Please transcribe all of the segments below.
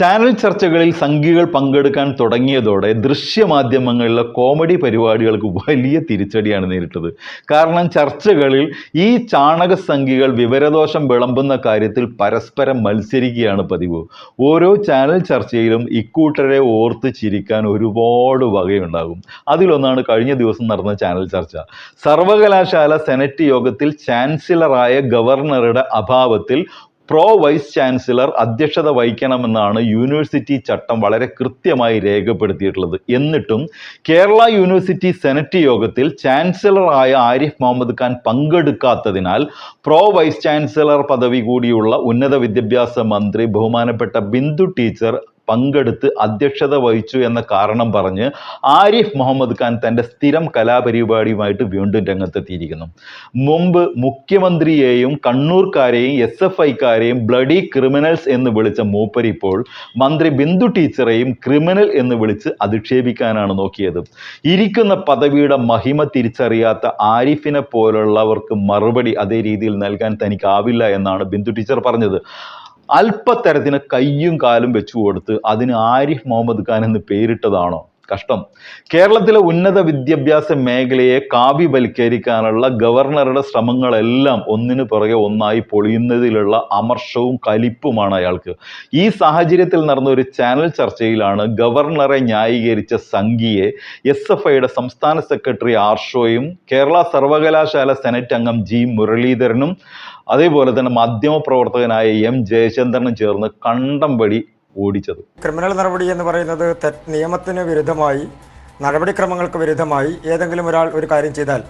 Channel ചർച്ചകളിൽ സംഖ്യകൾ പങ്കെടുക്കാൻ തുടങ്ങിയതോടെ ദൃശ്യമാധ്യമങ്ങളിലെ കോമഡി പരിപാടികൾക്ക് വലിയ തിരിച്ചടിയാണ് നേരിട്ടത്. കാരണം ചർച്ചകളിൽ ഈ ചാണക സംഖ്യകൾ വിവരദോഷം വിളമ്പുന്ന കാര്യത്തിൽ പരസ്പരം മത്സരിക്കുകയാണ് പതിവ്. ഓരോ ചാനൽ ചർച്ചയിലും ഇക്കൂട്ടരെ ഓർത്ത് ചിരിക്കാൻ ഒരുപാട് വകയുണ്ടാകും. അതിലൊന്നാണ് കഴിഞ്ഞ ദിവസം നടന്ന ചാനൽ ചർച്ച. സർവകലാശാല സെനറ്റ് യോഗത്തിൽ ചാൻസലറായ ഗവർണറുടെ അഭാവത്തിൽ പ്രോ വൈസ് ചാൻസലർ അധ്യക്ഷത വഹിക്കണമെന്നാണ് യൂണിവേഴ്സിറ്റി ചട്ടം വളരെ കൃത്യമായി രേഖപ്പെടുത്തിയിട്ടുള്ളത്. എന്നിട്ടും കേരള യൂണിവേഴ്സിറ്റി സെനറ്റ് യോഗത്തിൽ ചാൻസലറായ ആരിഫ് മുഹമ്മദ് ഖാൻ പങ്കെടുക്കാത്തതിനാൽ പ്രോ വൈസ് ചാൻസലർ പദവി കൂടിയുള്ള ഉന്നത വിദ്യാഭ്യാസ മന്ത്രി ബഹുമാനപ്പെട്ട ബിന്ദു ടീച്ചർ പങ്കെടുത്ത് അധ്യക്ഷത വഹിച്ചു എന്ന കാരണം പറഞ്ഞ് ആരിഫ് മുഹമ്മദ് ഖാൻ തന്റെ സ്ഥിരം കലാപരിപാടിയുമായിട്ട് വീണ്ടും രംഗത്തെത്തിയിരിക്കുന്നു. മുമ്പ് മുഖ്യമന്ത്രിയെയും കണ്ണൂർക്കാരെയും എസ് എഫ് ഐക്കാരെയും ബ്ലഡി ക്രിമിനൽസ് എന്ന് വിളിച്ച മൂപ്പരിപ്പോൾ മന്ത്രി ബിന്ദു ടീച്ചറെയും ക്രിമിനൽ എന്ന് വിളിച്ച് അധിക്ഷേപിക്കാനാണ് നോക്കിയത്. ഇരിക്കുന്ന പദവിയുടെ മഹിമ തിരിച്ചറിയാത്ത ആരിഫിനെ പോലുള്ളവർക്ക് മറുപടി അതേ രീതിയിൽ നൽകാൻ തനിക്കാവില്ല എന്നാണ് ബിന്ദു ടീച്ചർ പറഞ്ഞത്. അല്പത്തരത്തിന് കയ്യും കാലും വെച്ചു കൊടുത്ത് അതിന് ആരിഫ് മുഹമ്മദ് ഖാൻ എന്ന് പേരിട്ടതാണോ കഷ്ടം. കേരളത്തിലെ ഉന്നത വിദ്യാഭ്യാസ മേഖലയെ കാവ്യവൽക്കരിക്കാനുള്ള ഗവർണറുടെ ശ്രമങ്ങളെല്ലാം ഒന്നിനു പുറകെ ഒന്നായി പൊളിയുന്നതിലുള്ള അമർഷവും കലിപ്പുമാണ് അയാൾക്ക്. ഈ സാഹചര്യത്തിൽ നടന്ന ഒരു ചാനൽ ചർച്ചയിലാണ് ഗവർണറെ ന്യായീകരിച്ച സംഘിയെ എസ് എഫ് ഐയുടെ സംസ്ഥാന സെക്രട്ടറി ആർഷോയും കേരള സർവകലാശാല സെനറ്റ് അംഗം ജി മുരളീധരനും അതേപോലെ തന്നെ മാധ്യമപ്രവർത്തകനായ എം ജയചന്ദ്രനും ചേർന്ന് കണ്ടംപടി ഓടിച്ചത്. ക്രിമിനൽ നടപടി എന്ന് പറയുന്നത് നിയമത്തിന് വിരുദ്ധമായി നടപടിക്രമങ്ങൾക്ക് വിരുദ്ധമായി ഏതെങ്കിലും ഒരാൾ ഒരു കാര്യം ചെയ്താൽ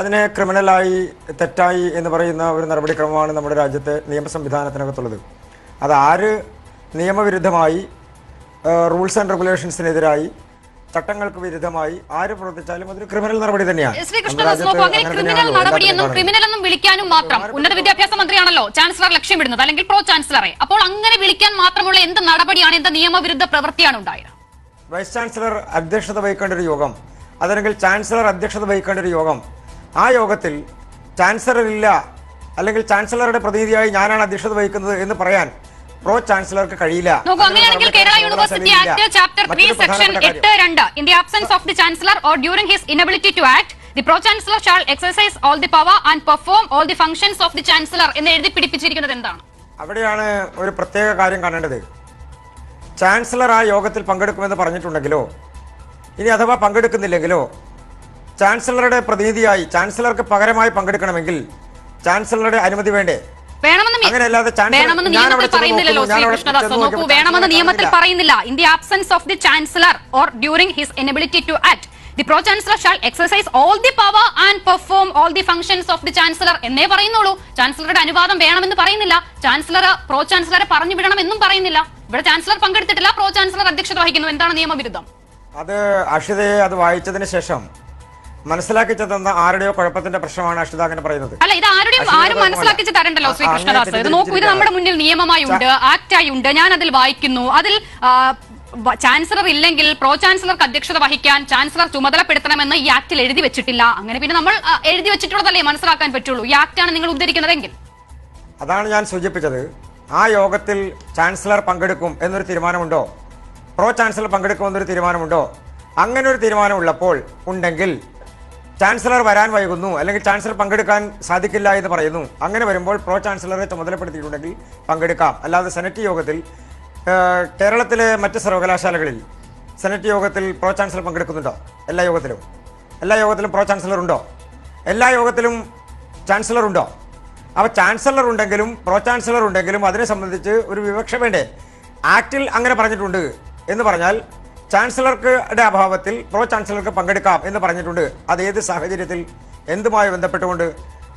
അതിനെ ക്രിമിനലായി തെറ്റായി എന്ന് പറയുന്ന ഒരു നടപടിക്രമമാണ് നമ്മുടെ രാജ്യത്തെ നിയമ സംവിധാനത്തിനകത്തുള്ളത്. അത് ആര് നിയമവിരുദ്ധമായി റൂൾസ് ആൻഡ് റെഗുലേഷൻസിനെതിരായി ചട്ടങ്ങൾക്ക് വിരുദ്ധമായി ആര് പ്രവർത്തിച്ചാലും അതൊരു ക്രിമിനൽ നടപടി തന്നെയാണ്. നോക്കൂ അങ്ങനെ ക്രിമിനൽ നടപടിയെന്നും ക്രിമിനൽ എന്നും വിളിക്കാനും മാത്രം ഉന്നത വിദ്യാഭ്യാസ മന്ത്രിയാണല്ലോ ചാൻസലർ ലക്ഷ്യമിടുന്നത് അല്ലെങ്കിൽ പ്രോ ചാൻസലറെ. അപ്പോൾ അങ്ങനെ വിളിക്കാൻ മാത്രമുള്ള എന്ത് നടപടിയാണ് എന്ത് നിയമവിരുദ്ധ പ്രവൃത്തിയാണ് ഉണ്ടായത്? വൈസ് ചാൻസലർ അധ്യക്ഷത വഹിക്കേണ്ട ഒരു യോഗം അതല്ലെങ്കിൽ ചാൻസലർ അധ്യക്ഷത വഹിക്കേണ്ട ഒരു യോഗം. ആ യോഗത്തിൽ ചാൻസലർ ഇല്ല അല്ലെങ്കിൽ ചാൻസലറുടെ പ്രതിനിധിയായി ഞാനാണ് അധ്യക്ഷത വഹിക്കുന്നത് എന്ന് പറയാൻ പ്രോ ചാൻസലർക്ക് കഴിയില്ല. നോക്കൂ pro അങ്ങനെയാണെങ്കിൽ shall Kerala all university power act chapter three the section of എട്ട് chancellor രണ്ട്. In the absence of the chancellor or during his inability to act the pro chancellor shall exercise all the power and perform all the functions of the chancellor എന്ന് എഴുതി പിടിപ്പിച്ചിരിക്കുന്നത് എന്താണ്? അവിടെയാണ് ഒരു പ്രത്യേക കാര്യം കാണേണ്ടത്. ചാൻസലർ ആ യോഗത്തിൽ പങ്കെടുക്കുമെന്ന് പറഞ്ഞിട്ടുണ്ടെങ്കിലോ ഇനി അഥവാ പങ്കെടുക്കുന്നില്ലെങ്കിലോ ചാൻസലറുടെ പ്രതിനിധിയായി ചാൻസലർക്ക് പകരമായി പങ്കെടുക്കണമെങ്കിൽ ചാൻസലറുടെ അനുമതി വേണ്ടേ? വേണമെന്ന് നിയമത്തിൽ പറയുന്നില്ലല്ലോ ശ്രീ കൃഷ്ണദാസ്. നോക്കൂ വേണമെന്ന് നിയമത്തിൽ പറയുന്നില്ല. In the absence of the chancellor or during his inability to act the pro chancellor shall exercise all the power and perform all the functions of the chancellor എന്നേ പറയുന്നുള്ളൂ. ചാൻസലറുടെ അനുവാദം വേണമെന്ന് പറയുന്നില്ല. ചാൻസലർ പ്രോ ചാൻസലറെ പറഞ്ഞു വിടണം എന്നും പറയുന്നില്ല. ഇവിടെ ചാൻസലർ പങ്കെടുത്തിട്ടില്ല പ്രോ ചാൻസലർ അധ്യക്ഷത വഹിക്കുന്നു. എന്താണ് നിയമവിരുദ്ധം? അത് അക്ഷിതയെ അത് വായിച്ചതിന് ശേഷം മനസ്സിലാക്കി തന്ന ആരുടെയോ കുഴപ്പത്തിന്റെ പ്രശ്നമാണ് അക്ഷിത അങ്ങനെ പറയുന്നത്. അല്ല ഇത് ആരുടെയും ആരും. മനസ്സിലാക്കിച്ച് തരണ്ടല്ലോ ശ്രീ ആ, കൃഷ്ണദാസ് ഇത് നോക്കൂ ഇത് നമ്മുടെ മുന്നിൽ നിയമമായി ഉണ്ട് ആക്ടായി ഉണ്ട് ഞാൻ അതിൽ വായിക്കുന്നു അതിൽ ചാൻസലർ ഇല്ലെങ്കിൽ പ്രോ ചാൻസലർക്ക് അധ്യക്ഷത വഹിക്കാൻ ചാൻസലർ ചുമതലപ്പെടുത്തണമെന്ന് ഈ ആക്ടിൽ എഴുതി വെച്ചിട്ടില്ല. അങ്ങനെ പിന്നെ നമ്മൾ എഴുതി വെച്ചിട്ടുള്ളതല്ലേ മനസ്സിലാക്കാൻ പറ്റുള്ളൂ. ഈ ആക്ടാണ് നിങ്ങൾ ഉദ്ധരിക്കുന്നതെങ്കിൽ. അതാണ് ഞാൻ സൂചിപ്പിച്ചത്. ആ യോഗത്തിൽ ചാൻസലർ പങ്കെടുക്കും എന്നൊരു തീരുമാനമുണ്ടോ? Pro chancellor പങ്കെടുക്കുമെന്നൊരു തീരുമാനമുണ്ടോ? അങ്ങനെ ഒരു തീരുമാനമുള്ളപ്പോൾ ഉണ്ടെങ്കിൽ ചാൻസലർ വരാൻ വൈകുന്നു അല്ലെങ്കിൽ ചാൻസലർ പങ്കെടുക്കാൻ സാധിക്കില്ല എന്ന് പറയുന്നു. അങ്ങനെ വരുമ്പോൾ പ്രോ ചാൻസലറെ ചുമതലപ്പെടുത്തിയിട്ടുണ്ടെങ്കിൽ പങ്കെടുക്കാം. അല്ലാതെ സെനറ്റ് യോഗത്തിൽ കേരളത്തിലെ മറ്റ് സർവകലാശാലകളിൽ സെനറ്റ് യോഗത്തിൽ പ്രോ ചാൻസലർ പങ്കെടുക്കുന്നുണ്ടോ? എല്ലാ യോഗത്തിലും. എല്ലാ യോഗത്തിലും പ്രോ ചാൻസലർ ഉണ്ടോ? എല്ലാ യോഗത്തിലും ചാൻസലർ ഉണ്ടോ? അപ്പോൾ ചാൻസലർ ഉണ്ടെങ്കിലും പ്രോ ചാൻസലർ ഉണ്ടെങ്കിലും അതിനെ സംബന്ധിച്ച് ഒരു വിവക്ഷ വേണ്ടേ? ആക്ടിൽ അങ്ങനെ പറഞ്ഞിട്ടുണ്ട് എന്ന് പറഞ്ഞാൽ ചാൻസലർക്ക് ടെ അഭാവത്തിൽ പ്രോ ചാൻസലർക്ക് പങ്കെടുക്കാം എന്ന് പറഞ്ഞിട്ടുണ്ട്. അത് ഏത് സാഹചര്യത്തിൽ എന്തുമായി ബന്ധപ്പെട്ടുകൊണ്ട്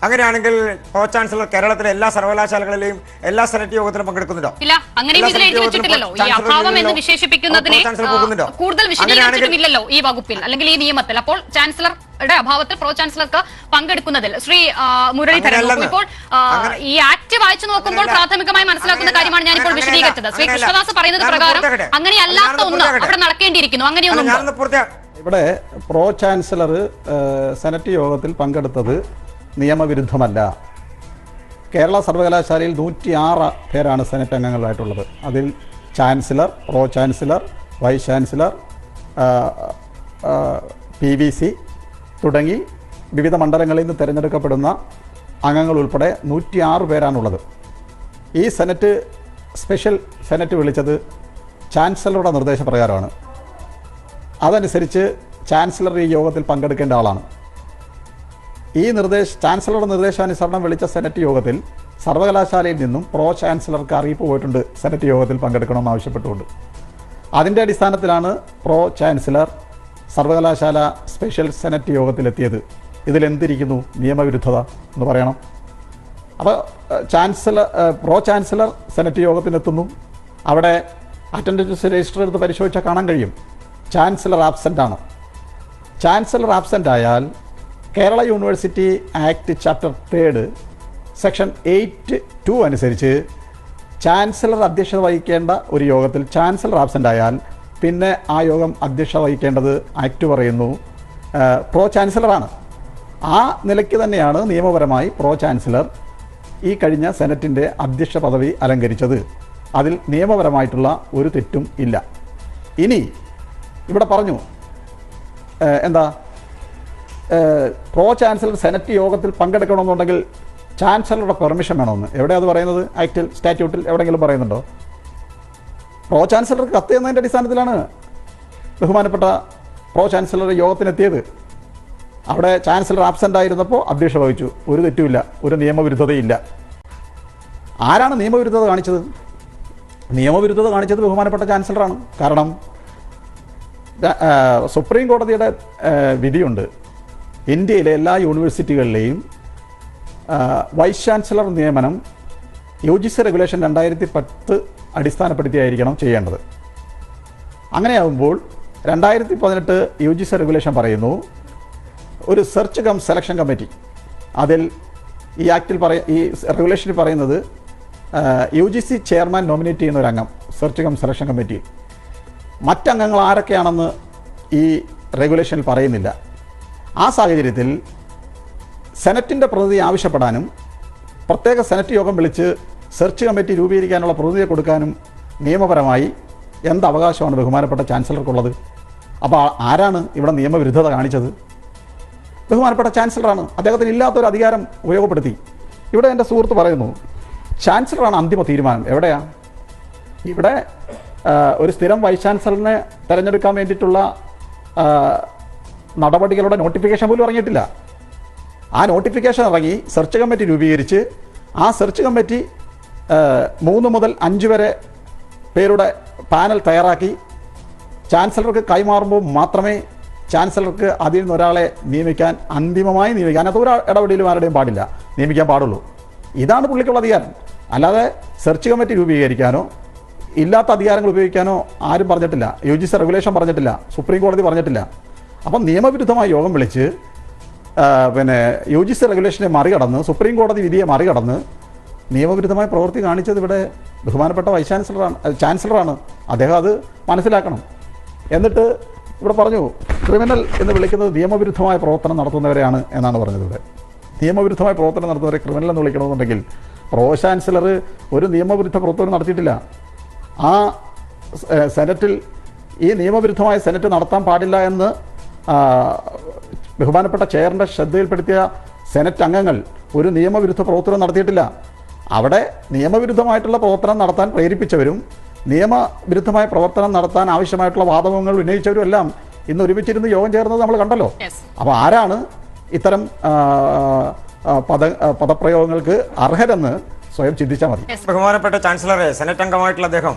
അങ്ങനെയാണെങ്കിൽ പ്രോ ചാൻസലർ കേരളത്തിലെ എല്ലാ സർവകലാശാലകളിലെയും എല്ലാ സെനറ്റ് യോഗത്തിലും പങ്കെടുക്കുന്നുണ്ടോ? ഇല്ല അങ്ങനെയും ഇതിൽ എഴുതി വെച്ചിട്ടില്ലല്ലോ. ഈ അഭാവം എന്ന് വിശേഷിപ്പിക്കുന്നതിനെ ചാൻസലർ? കൂടുതൽ വിശദീകരിച്ചിട്ടുമില്ലല്ലോ ഈ വകുപ്പിൽ അല്ലെങ്കിൽ ഈ നിയമത്തിൽ. അപ്പോൾ ചാൻസലറുടെ അഭാവത്തിൽ പ്രോ ചാൻസലർക്ക് പങ്കെടുക്കുന്നതിൽ. ശ്രീ മുരളീധരൻ ഇപ്പോൾ ഈ ആക്ട് വായിച്ചു നോക്കുമ്പോൾ പ്രാഥമികമായി മനസ്സിലാക്കുന്ന കാര്യമാണ് ഞാനിപ്പോൾ. വിശദീകരിച്ചത്. ശ്രീ കൃഷ്ണദാസ് പറയുന്നത് പ്രകാരം. അങ്ങനെയല്ലാത്ത ഒന്ന് അവിടെ നടക്കേണ്ടിയിരിക്കുന്നു. അങ്ങനെയൊന്നും ഇവിടെ പ്രോ ചാൻസലർ സെനറ്റ് യോഗത്തിൽ പങ്കെടുത്തത് നിയമവിരുദ്ധമല്ല. കേരള സർവകലാശാലയിൽ നൂറ്റിയാറ് പേരാണ് സെനറ്റ് അംഗങ്ങളായിട്ടുള്ളത്. അതിൽ chancellor pro chancellor vice chancellor P V C തുടങ്ങി വിവിധ മണ്ഡലങ്ങളിൽ നിന്ന് തിരഞ്ഞെടുക്കപ്പെടുന്ന അംഗങ്ങൾ ഉൾപ്പെടെ നൂറ്റിയാറ് പേരാണുള്ളത്. ഈ സെനറ്റ് സ്പെഷ്യൽ സെനറ്റ് വിളിച്ചത് ചാൻസലറുടെ നിർദ്ദേശപ്രകാരമാണ്. അതനുസരിച്ച് ചാൻസലർ ഈ യോഗത്തിൽ പങ്കെടുക്കേണ്ട ആളാണ്. ഈ നിർദ്ദേശ ചാൻസലറുടെ നിർദ്ദേശാനുസരണം വിളിച്ച സെനറ്റ് യോഗത്തിൽ സർവകലാശാലയിൽ നിന്നും പ്രോ ചാൻസലർക്ക് അറിയിപ്പ് പോയിട്ടുണ്ട്. സെനറ്റ് യോഗത്തിൽ പങ്കെടുക്കണമെന്ന് ആവശ്യപ്പെട്ടുകൊണ്ട്. അതിന്റെ അടിസ്ഥാനത്തിലാണ് പ്രോ ചാൻസലർ സർവകലാശാല സ്പെഷ്യൽ സെനറ്റ് യോഗത്തിലെത്തിയത്. ഇതിലെന്തിരിക്കുന്നു നിയമവിരുദ്ധത എന്ന് പറയണം. അപ്പോൾ ചാൻസലർ പ്രോ ചാൻസലർ സെനറ്റ് യോഗത്തിനെത്തുന്നു. അവിടെ അറ്റൻഡൻസ് രജിസ്റ്റർ എടുത്ത് പരിശോധിച്ചാൽ കാണാൻ കഴിയും. ചാൻസലർ ആബ്സെന്റ് ആണ് ചാൻസലർ ആബ്സെന്റ് ആയാൽ Kerala university act chapter third section eight two അനുസരിച്ച് ചാൻസലർ അധ്യക്ഷത വഹിക്കേണ്ട ഒരു യോഗത്തിൽ ചാൻസലർ ആബ്സെന്റ് ആയാൽ പിന്നെ ആ യോഗം അധ്യക്ഷത വഹിക്കേണ്ടത് ആക്ട് പറയുന്നു. പ്രോ ചാൻസലറാണ് ആ നിലയ്ക്ക് തന്നെയാണ് നിയമപരമായി പ്രോ ചാൻസലർ ഈ കഴിഞ്ഞ സെനറ്റിന്റെ അധ്യക്ഷ പദവി അലങ്കരിച്ചത്. അതിൽ നിയമപരമായിട്ടുള്ള ഒരു തെറ്റും ഇല്ല. ഇനി ഇവിടെ പറഞ്ഞു എന്താ? പ്രോ ചാൻസലർ സെനറ്റ് യോഗത്തിൽ പങ്കെടുക്കണമെന്നുണ്ടെങ്കിൽ ചാൻസലറുടെ പെർമിഷൻ വേണമെന്ന്. എവിടെയാണ് അത് പറയുന്നത്? ആക്ടിൽ സ്റ്റാറ്റ്യൂട്ടിൽ എവിടെയെങ്കിലും പറയുന്നുണ്ടോ? പ്രോ ചാൻസലർ കത്ത് ചെയ്യുന്നതിന്റെ അടിസ്ഥാനത്തിലാണ് ബഹുമാനപ്പെട്ട പ്രോ ചാൻസലർ യോഗത്തിനെത്തിയത്. അവിടെ ചാൻസലർ ആബ്സെന്റ് ആയിരുന്നപ്പോൾ അധ്യക്ഷ വഹിച്ചു. ഒരു തെറ്റുമില്ല ഒരു നിയമവിരുദ്ധതയില്ല. ആരാണ് നിയമവിരുദ്ധത കാണിച്ചത്? നിയമവിരുദ്ധത കാണിച്ചത് ബഹുമാനപ്പെട്ട ചാൻസലറാണ്. കാരണം സുപ്രീം കോടതിയുടെ വിധിയുണ്ട്. ഇന്ത്യയിലെ എല്ലാ യൂണിവേഴ്സിറ്റികളിലെയും വൈസ് ചാൻസലർ നിയമനം യു ജി സി റെഗുലേഷൻ രണ്ടായിരത്തി പത്ത് അടിസ്ഥാനപ്പെടുത്തിയായിരിക്കണം ചെയ്യേണ്ടത്. അങ്ങനെയാകുമ്പോൾ രണ്ടായിരത്തി പതിനെട്ട് യു ജി സി റെഗുലേഷൻ പറയുന്നു ഒരു സെർച്ച് കം സെലക്ഷൻ കമ്മിറ്റി. അതിൽ ഈ ആക്റ്റിൽ പറയ ഈ റെഗുലേഷനിൽ പറയുന്നത് U G C chairman nominate ചെയ്യുന്ന ഒരു അംഗം സെർച്ച് കം സെലക്ഷൻ കമ്മിറ്റി മറ്റംഗങ്ങൾ ആരൊക്കെയാണെന്ന് ഈ റെഗുലേഷനിൽ പറയുന്നില്ല. ആ സാഹചര്യത്തിൽ സെനറ്റിന്റെ പ്രതിനിധി ആവശ്യപ്പെടാനും പ്രത്യേക സെനറ്റ് യോഗം വിളിച്ച് സെർച്ച് കമ്മിറ്റി രൂപീകരിക്കാനുള്ള പ്രതിനിധിയെ കൊടുക്കാനും നിയമപരമായി എന്ത് അവകാശമാണ് ബഹുമാനപ്പെട്ട ചാൻസലർക്കുള്ളത്? അപ്പോൾ ആരാണ് ഇവിടെ നിയമവിരുദ്ധത കാണിച്ചത്? ബഹുമാനപ്പെട്ട ചാൻസലറാണ്. അദ്ദേഹത്തിന് ഇല്ലാത്തൊരു അധികാരം ഉപയോഗപ്പെടുത്തി. ഇവിടെ എന്റെ സുഹൃത്ത് പറയുന്നു ചാൻസലറാണ് അന്തിമ തീരുമാനം. എവിടെയാണ് ഇവിടെ ഒരു സ്ഥിരം വൈസ് ചാൻസലറിനെ തിരഞ്ഞെടുക്കാൻ വേണ്ടിയിട്ടുള്ള നടപടികളുടെ നോട്ടിഫിക്കേഷൻ പോലും ഇറങ്ങിയിട്ടില്ല. ആ നോട്ടിഫിക്കേഷൻ ഇറങ്ങി സെർച്ച് കമ്മിറ്റി രൂപീകരിച്ച് ആ സെർച്ച് കമ്മിറ്റി മൂന്ന് മുതൽ അഞ്ച് വരെ പേരുടെ പാനൽ തയ്യാറാക്കി. ചാൻസലർക്ക് കൈമാറുമ്പോൾ മാത്രമേ ചാൻസലർക്ക് അതിൽ നിന്ന് ഒരാളെ നിയമിക്കാൻ അന്തിമമായി നിയമിക്കാൻ അതിനകത്ത് ഒരു ഇടപെടലും ആരുടെയും പാടില്ല. നിയമിക്കാൻ പാടുള്ളൂ. ഇതാണ് പുള്ളിക്കുള്ള അധികാരം. അല്ലാതെ സെർച്ച് കമ്മിറ്റി രൂപീകരിക്കാനോ ഇല്ലാത്ത അധികാരങ്ങൾ ഉപയോഗിക്കാനോ ആരും പറഞ്ഞിട്ടില്ല. യു ജി സി റെഗുലേഷൻ പറഞ്ഞിട്ടില്ല. സുപ്രീം കോടതി പറഞ്ഞിട്ടില്ല. അപ്പം നിയമവിരുദ്ധമായി യോഗം വിളിച്ച് പിന്നെ യു ജി സി റെഗുലേഷനെ മറികടന്ന് സുപ്രീം കോടതി വിധിയെ മറികടന്ന് നിയമവിരുദ്ധമായ പ്രവൃത്തി കാണിച്ചത് ഇവിടെ ബഹുമാനപ്പെട്ട വൈസ് ചാൻസലറാണ് ചാൻസലറാണ്. അദ്ദേഹം അത് മനസ്സിലാക്കണം. എന്നിട്ട് ഇവിടെ പറഞ്ഞു ക്രിമിനൽ എന്ന് വിളിക്കുന്നത് നിയമവിരുദ്ധമായ പ്രവർത്തനം നടത്തുന്നവരെയാണ് എന്നാണ് പറഞ്ഞത് ഇവിടെ. നിയമവിരുദ്ധമായ പ്രവർത്തനം നടത്തുന്നവരെ ക്രിമിനൽ എന്ന് വിളിക്കണമെന്നുണ്ടെങ്കിൽ പ്രോ ചാൻസലർ ഒരു നിയമവിരുദ്ധ പ്രവർത്തനം നടത്തിയിട്ടില്ല. ആ സെനറ്റിൽ ഈ നിയമവിരുദ്ധമായ സെനറ്റ് നടത്താൻ പാടില്ല എന്ന് ബഹുമാനപ്പെട്ട ചെയറിന്റെ ശ്രദ്ധയിൽപ്പെടുത്തിയ സെനറ്റ് അംഗങ്ങൾ ഒരു നിയമവിരുദ്ധ പ്രവർത്തനം നടത്തിയിട്ടില്ല. അവിടെ നിയമവിരുദ്ധമായിട്ടുള്ള പ്രവർത്തനം നടത്താൻ പ്രേരിപ്പിച്ചവരും നിയമവിരുദ്ധമായ പ്രവർത്തനം നടത്താൻ ആവശ്യമായിട്ടുള്ള വാദങ്ങൾ ഉന്നയിച്ചവരും എല്ലാം ഇന്ന് ഒരുമിച്ചിരുന്ന് യോഗം ചേർന്നത് നമ്മൾ കണ്ടല്ലോ. അപ്പോൾ ആരാണ് ഇത്തരം പദ പദപ്രയോഗങ്ങൾക്ക് അർഹരെന്ന് സ്വയം ചിന്തിച്ചാൽ മതി. ബഹുമാനപ്പെട്ട ചാൻസലറെ സെനറ്റ് അംഗമായിട്ടുള്ള അദ്ദേഹം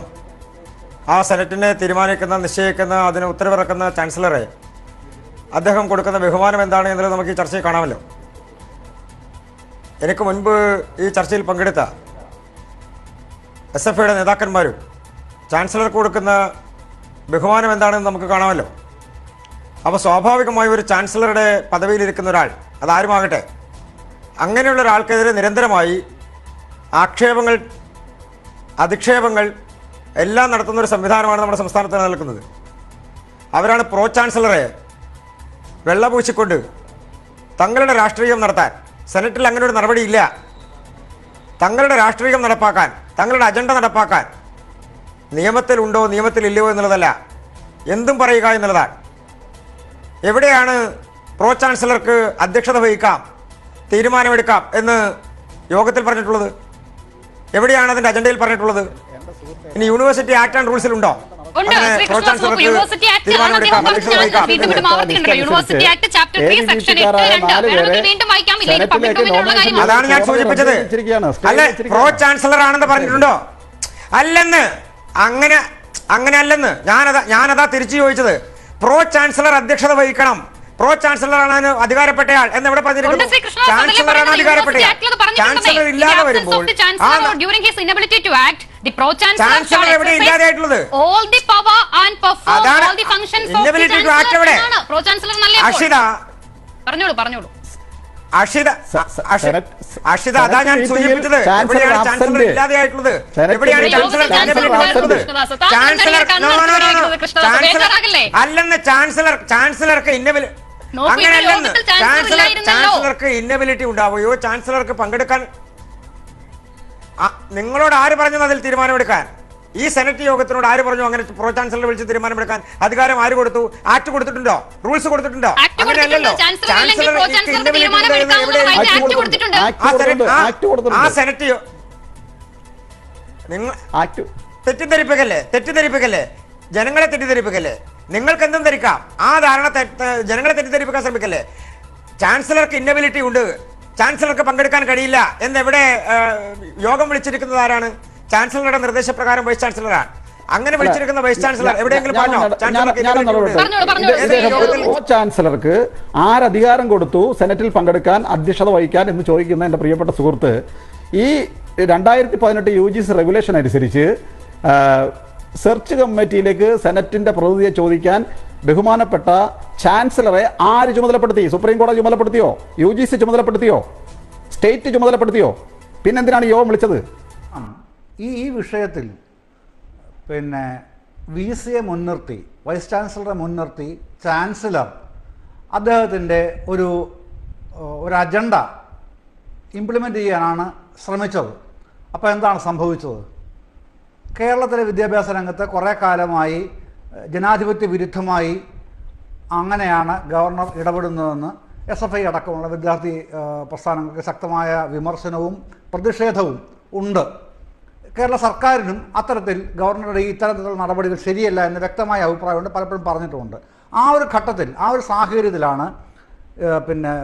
ആ സെനറ്റിനെ തീരുമാനിക്കുന്ന നിശ്ചയിക്കുന്ന അതിന് ഉത്തരവിറക്കുന്ന ചാൻസലറെ അദ്ദേഹം കൊടുക്കുന്ന ബഹുമാനം എന്താണ് എന്നുള്ളത് നമുക്ക് ഈ ചർച്ചയിൽ കാണാമല്ലോ. എനിക്ക് മുൻപ് ഈ ചർച്ചയിൽ പങ്കെടുത്ത എസ് എഫ് ഐയുടെ നേതാക്കന്മാരും ചാൻസലർക്ക് കൊടുക്കുന്ന ബഹുമാനം എന്താണെന്ന് നമുക്ക് കാണാമല്ലോ. അപ്പോൾ സ്വാഭാവികമായി ഒരു ചാൻസലറുടെ പദവിയിലിരിക്കുന്ന ഒരാൾ അതാരുമാകട്ടെ? അങ്ങനെയുള്ള ഒരാൾക്കെതിരെ നിരന്തരമായി ആക്ഷേപങ്ങൾ അധിക്ഷേപങ്ങൾ എല്ലാം നടത്തുന്ന ഒരു സംവിധാനമാണ് നമ്മുടെ സംസ്ഥാനത്ത് നിലനിൽക്കുന്നത്. അവരാണ് പ്രോ ചാൻസലറെ വെള്ളപൂശിക്കൊണ്ട് തങ്ങളുടെ രാഷ്ട്രീയം നടത്താൻ സെനറ്റിൽ അങ്ങനെ ഒരു നടപടിയില്ല. തങ്ങളുടെ രാഷ്ട്രീയം നടപ്പാക്കാൻ തങ്ങളുടെ അജണ്ട നടപ്പാക്കാൻ നിയമത്തിലുണ്ടോ നിയമത്തിലില്ലയോ എന്നുള്ളതല്ല. എന്തും പറയുക എന്നുള്ളതാണ്. എവിടെയാണ് പ്രോ ചാൻസലർക്ക് അധ്യക്ഷത വഹിക്കാം തീരുമാനമെടുക്കാം എന്ന് യോഗത്തിൽ പറഞ്ഞിട്ടുള്ളത്? എവിടെയാണ് അതിന്റെ അജണ്ടയിൽ പറഞ്ഞിട്ടുള്ളത്? ഇനി യൂണിവേഴ്സിറ്റി ആക്ട് ആൻഡ് റൂൾസിലുണ്ടോ അതാണ് ഞാൻ സൂചിപ്പിച്ചത്. അല്ല. പ്രോ ചാൻസലർ ആണെന്ന് പറഞ്ഞിട്ടുണ്ടോ? അല്ലെന്ന്. അങ്ങനെ അങ്ങനെ അല്ലെന്ന് ഞാനതാ ഞാനതാ തിരിച്ചു ചോദിച്ചത്. പ്രോ ചാൻസലർ അധ്യക്ഷത വഹിക്കണം. പ്രോ ചാൻസലർ ആണ് അധികാരപ്പെട്ടയാൾ എന്ന് എവിടെ അതല്ലേ ചാൻസലർ ആണ്? അധികാരപ്പെട്ടയാൾ. ചാൻസലർ ഇല്ലാതെ വരുമ്പോൾ എവിടെ ഇല്ലാതെയായിട്ടുള്ളത്? അതാണ് എവിടെ? അഷിത. പറഞ്ഞോളൂ പറഞ്ഞോളൂ. അഷിത സെനറ്റ് അഷിത അതാ ഞാൻ സൂചിപ്പിച്ചത്. എവിടെയാണ് ചാൻസലർ ഇല്ലാതെയായിട്ടുള്ളത്? എവിടെയാണ്. ചാൻസലർ ബേജാറാകല്ലേ? അല്ലെന്ന് ചാൻസലർ ചാൻസലർക്ക് ഇന്നബിലി നോക്കൂ, അങ്ങനെയല്ലെന്ന് ചാൻസലർ. ചാൻസലർക്ക് ഇന്നബിലിറ്റി ഉണ്ടാവുകയോ ചാൻസലർക്ക് പങ്കെടുക്കാൻ നിങ്ങളോട് ആര് പറഞ്ഞു അതിൽ തീരുമാനമെടുക്കാൻ? ഈ സെനറ്റ് യോഗത്തിനോട് ആര് പറഞ്ഞു അങ്ങനെ പ്രോ ചാൻസലർ വിളിച്ച് തീരുമാനമെടുക്കാൻ? അധികാരം ആര് കൊടുത്തു? ആക്ട് കൊടുത്തിട്ടുണ്ടോ? റൂൾസ് കൊടുത്തിട്ടുണ്ടോ? അങ്ങനെയല്ലല്ലോ. ചാൻസലർ. ആ സെനറ്റ് നിങ്ങൾ തെറ്റിദ്ധരിപ്പിക്കല്ലേ? തെറ്റിദ്ധരിപ്പിക്കല്ലേ? ജനങ്ങളെ തെറ്റിദ്ധരിപ്പിക്കല്ലേ? നിങ്ങൾക്ക് എന്തും ധരിക്കാം. ആ ധാരണ ജനങ്ങളെ തെറ്റിദ്ധരിപ്പിക്കാൻ ശ്രമിക്കല്ലേ? ചാൻസലർക്ക് ഇന്നബിലിറ്റി ഉണ്ട്. ചാൻസലർക്ക് പങ്കെടുക്കാൻ കഴിയില്ല എന്നെവിടെ എവിടെ യോഗം വിളിച്ചിരിക്കുന്നത് ആരാണ്? ചാൻസലറുടെ നിർദ്ദേശപ്രകാരം വൈസ് ചാൻസലറാണ് അങ്ങനെ വിളിച്ചിരിക്കുന്ന വൈസ് ചാൻസലർ എവിടെയെങ്കിലും പറഞ്ഞോ? ചാൻസലർക്ക് ആരധികാരം കൊടുത്തു സെനറ്റിൽ പങ്കെടുക്കാൻ അധ്യക്ഷത വഹിക്കാൻ എന്ന് ചോദിക്കുന്ന എന്റെ പ്രിയപ്പെട്ട സുഹൃത്ത് ഈ രണ്ടായിരത്തി പതിനെട്ട് യു ജി സി റെഗുലേഷൻ അനുസരിച്ച് സെർച്ച് കമ്മിറ്റിയിലേക്ക് സെനറ്റിന്റെ പ്രതിനിധിയെ ചോദിക്കാൻ ബഹുമാനപ്പെട്ട ചാൻസലറെ ആര് ചുമതലപ്പെടുത്തി? സുപ്രീം കോടതി ചുമതലപ്പെടുത്തിയോ? യു ജി സി ചുമതലപ്പെടുത്തിയോ? സ്റ്റേറ്റ് ചുമതലപ്പെടുത്തിയോ? പിന്നെന്തിനാണ് യോഗം വിളിച്ചത്? ഈ ഈ വിഷയത്തിൽ പിന്നെ വി സിയെ മുൻനിർത്തി വൈസ് ചാൻസലറെ മുൻനിർത്തി ചാൻസലർ അദ്ദേഹത്തിന്റെ ഒരു ഒരു അജണ്ട ഇംപ്ലിമെന്റ് ചെയ്യാനാണ് ശ്രമിച്ചത്. അപ്പോൾ എന്താണ് സംഭവിച്ചത്? കേരളത്തിലെ വിദ്യാഭ്യാസ രംഗത്ത് കുറേ കാലമായി ജനാധിപത്യ വിരുദ്ധമായി അങ്ങനെയാണ് ഗവർണർ ഇടപെടുന്നതെന്ന് എസ് എഫ് ഐ അടക്കമുള്ള വിദ്യാർത്ഥി പ്രസ്ഥാനങ്ങൾക്ക് ശക്തമായ വിമർശനവും പ്രതിഷേധവും ഉണ്ട്. കേരള സർക്കാരിനും അത്തരത്തിൽ ഗവർണറുടെ ഈ ഇത്തരത്തിലുള്ള നടപടികൾ ശരിയല്ല എന്ന് വ്യക്തമായ അഭിപ്രായമുണ്ട് പലപ്പോഴും പറഞ്ഞിട്ടുമുണ്ട്. ആ ഒരു ഘട്ടത്തിൽ ആ ഒരു സാഹചര്യത്തിലാണ് പിന്നെ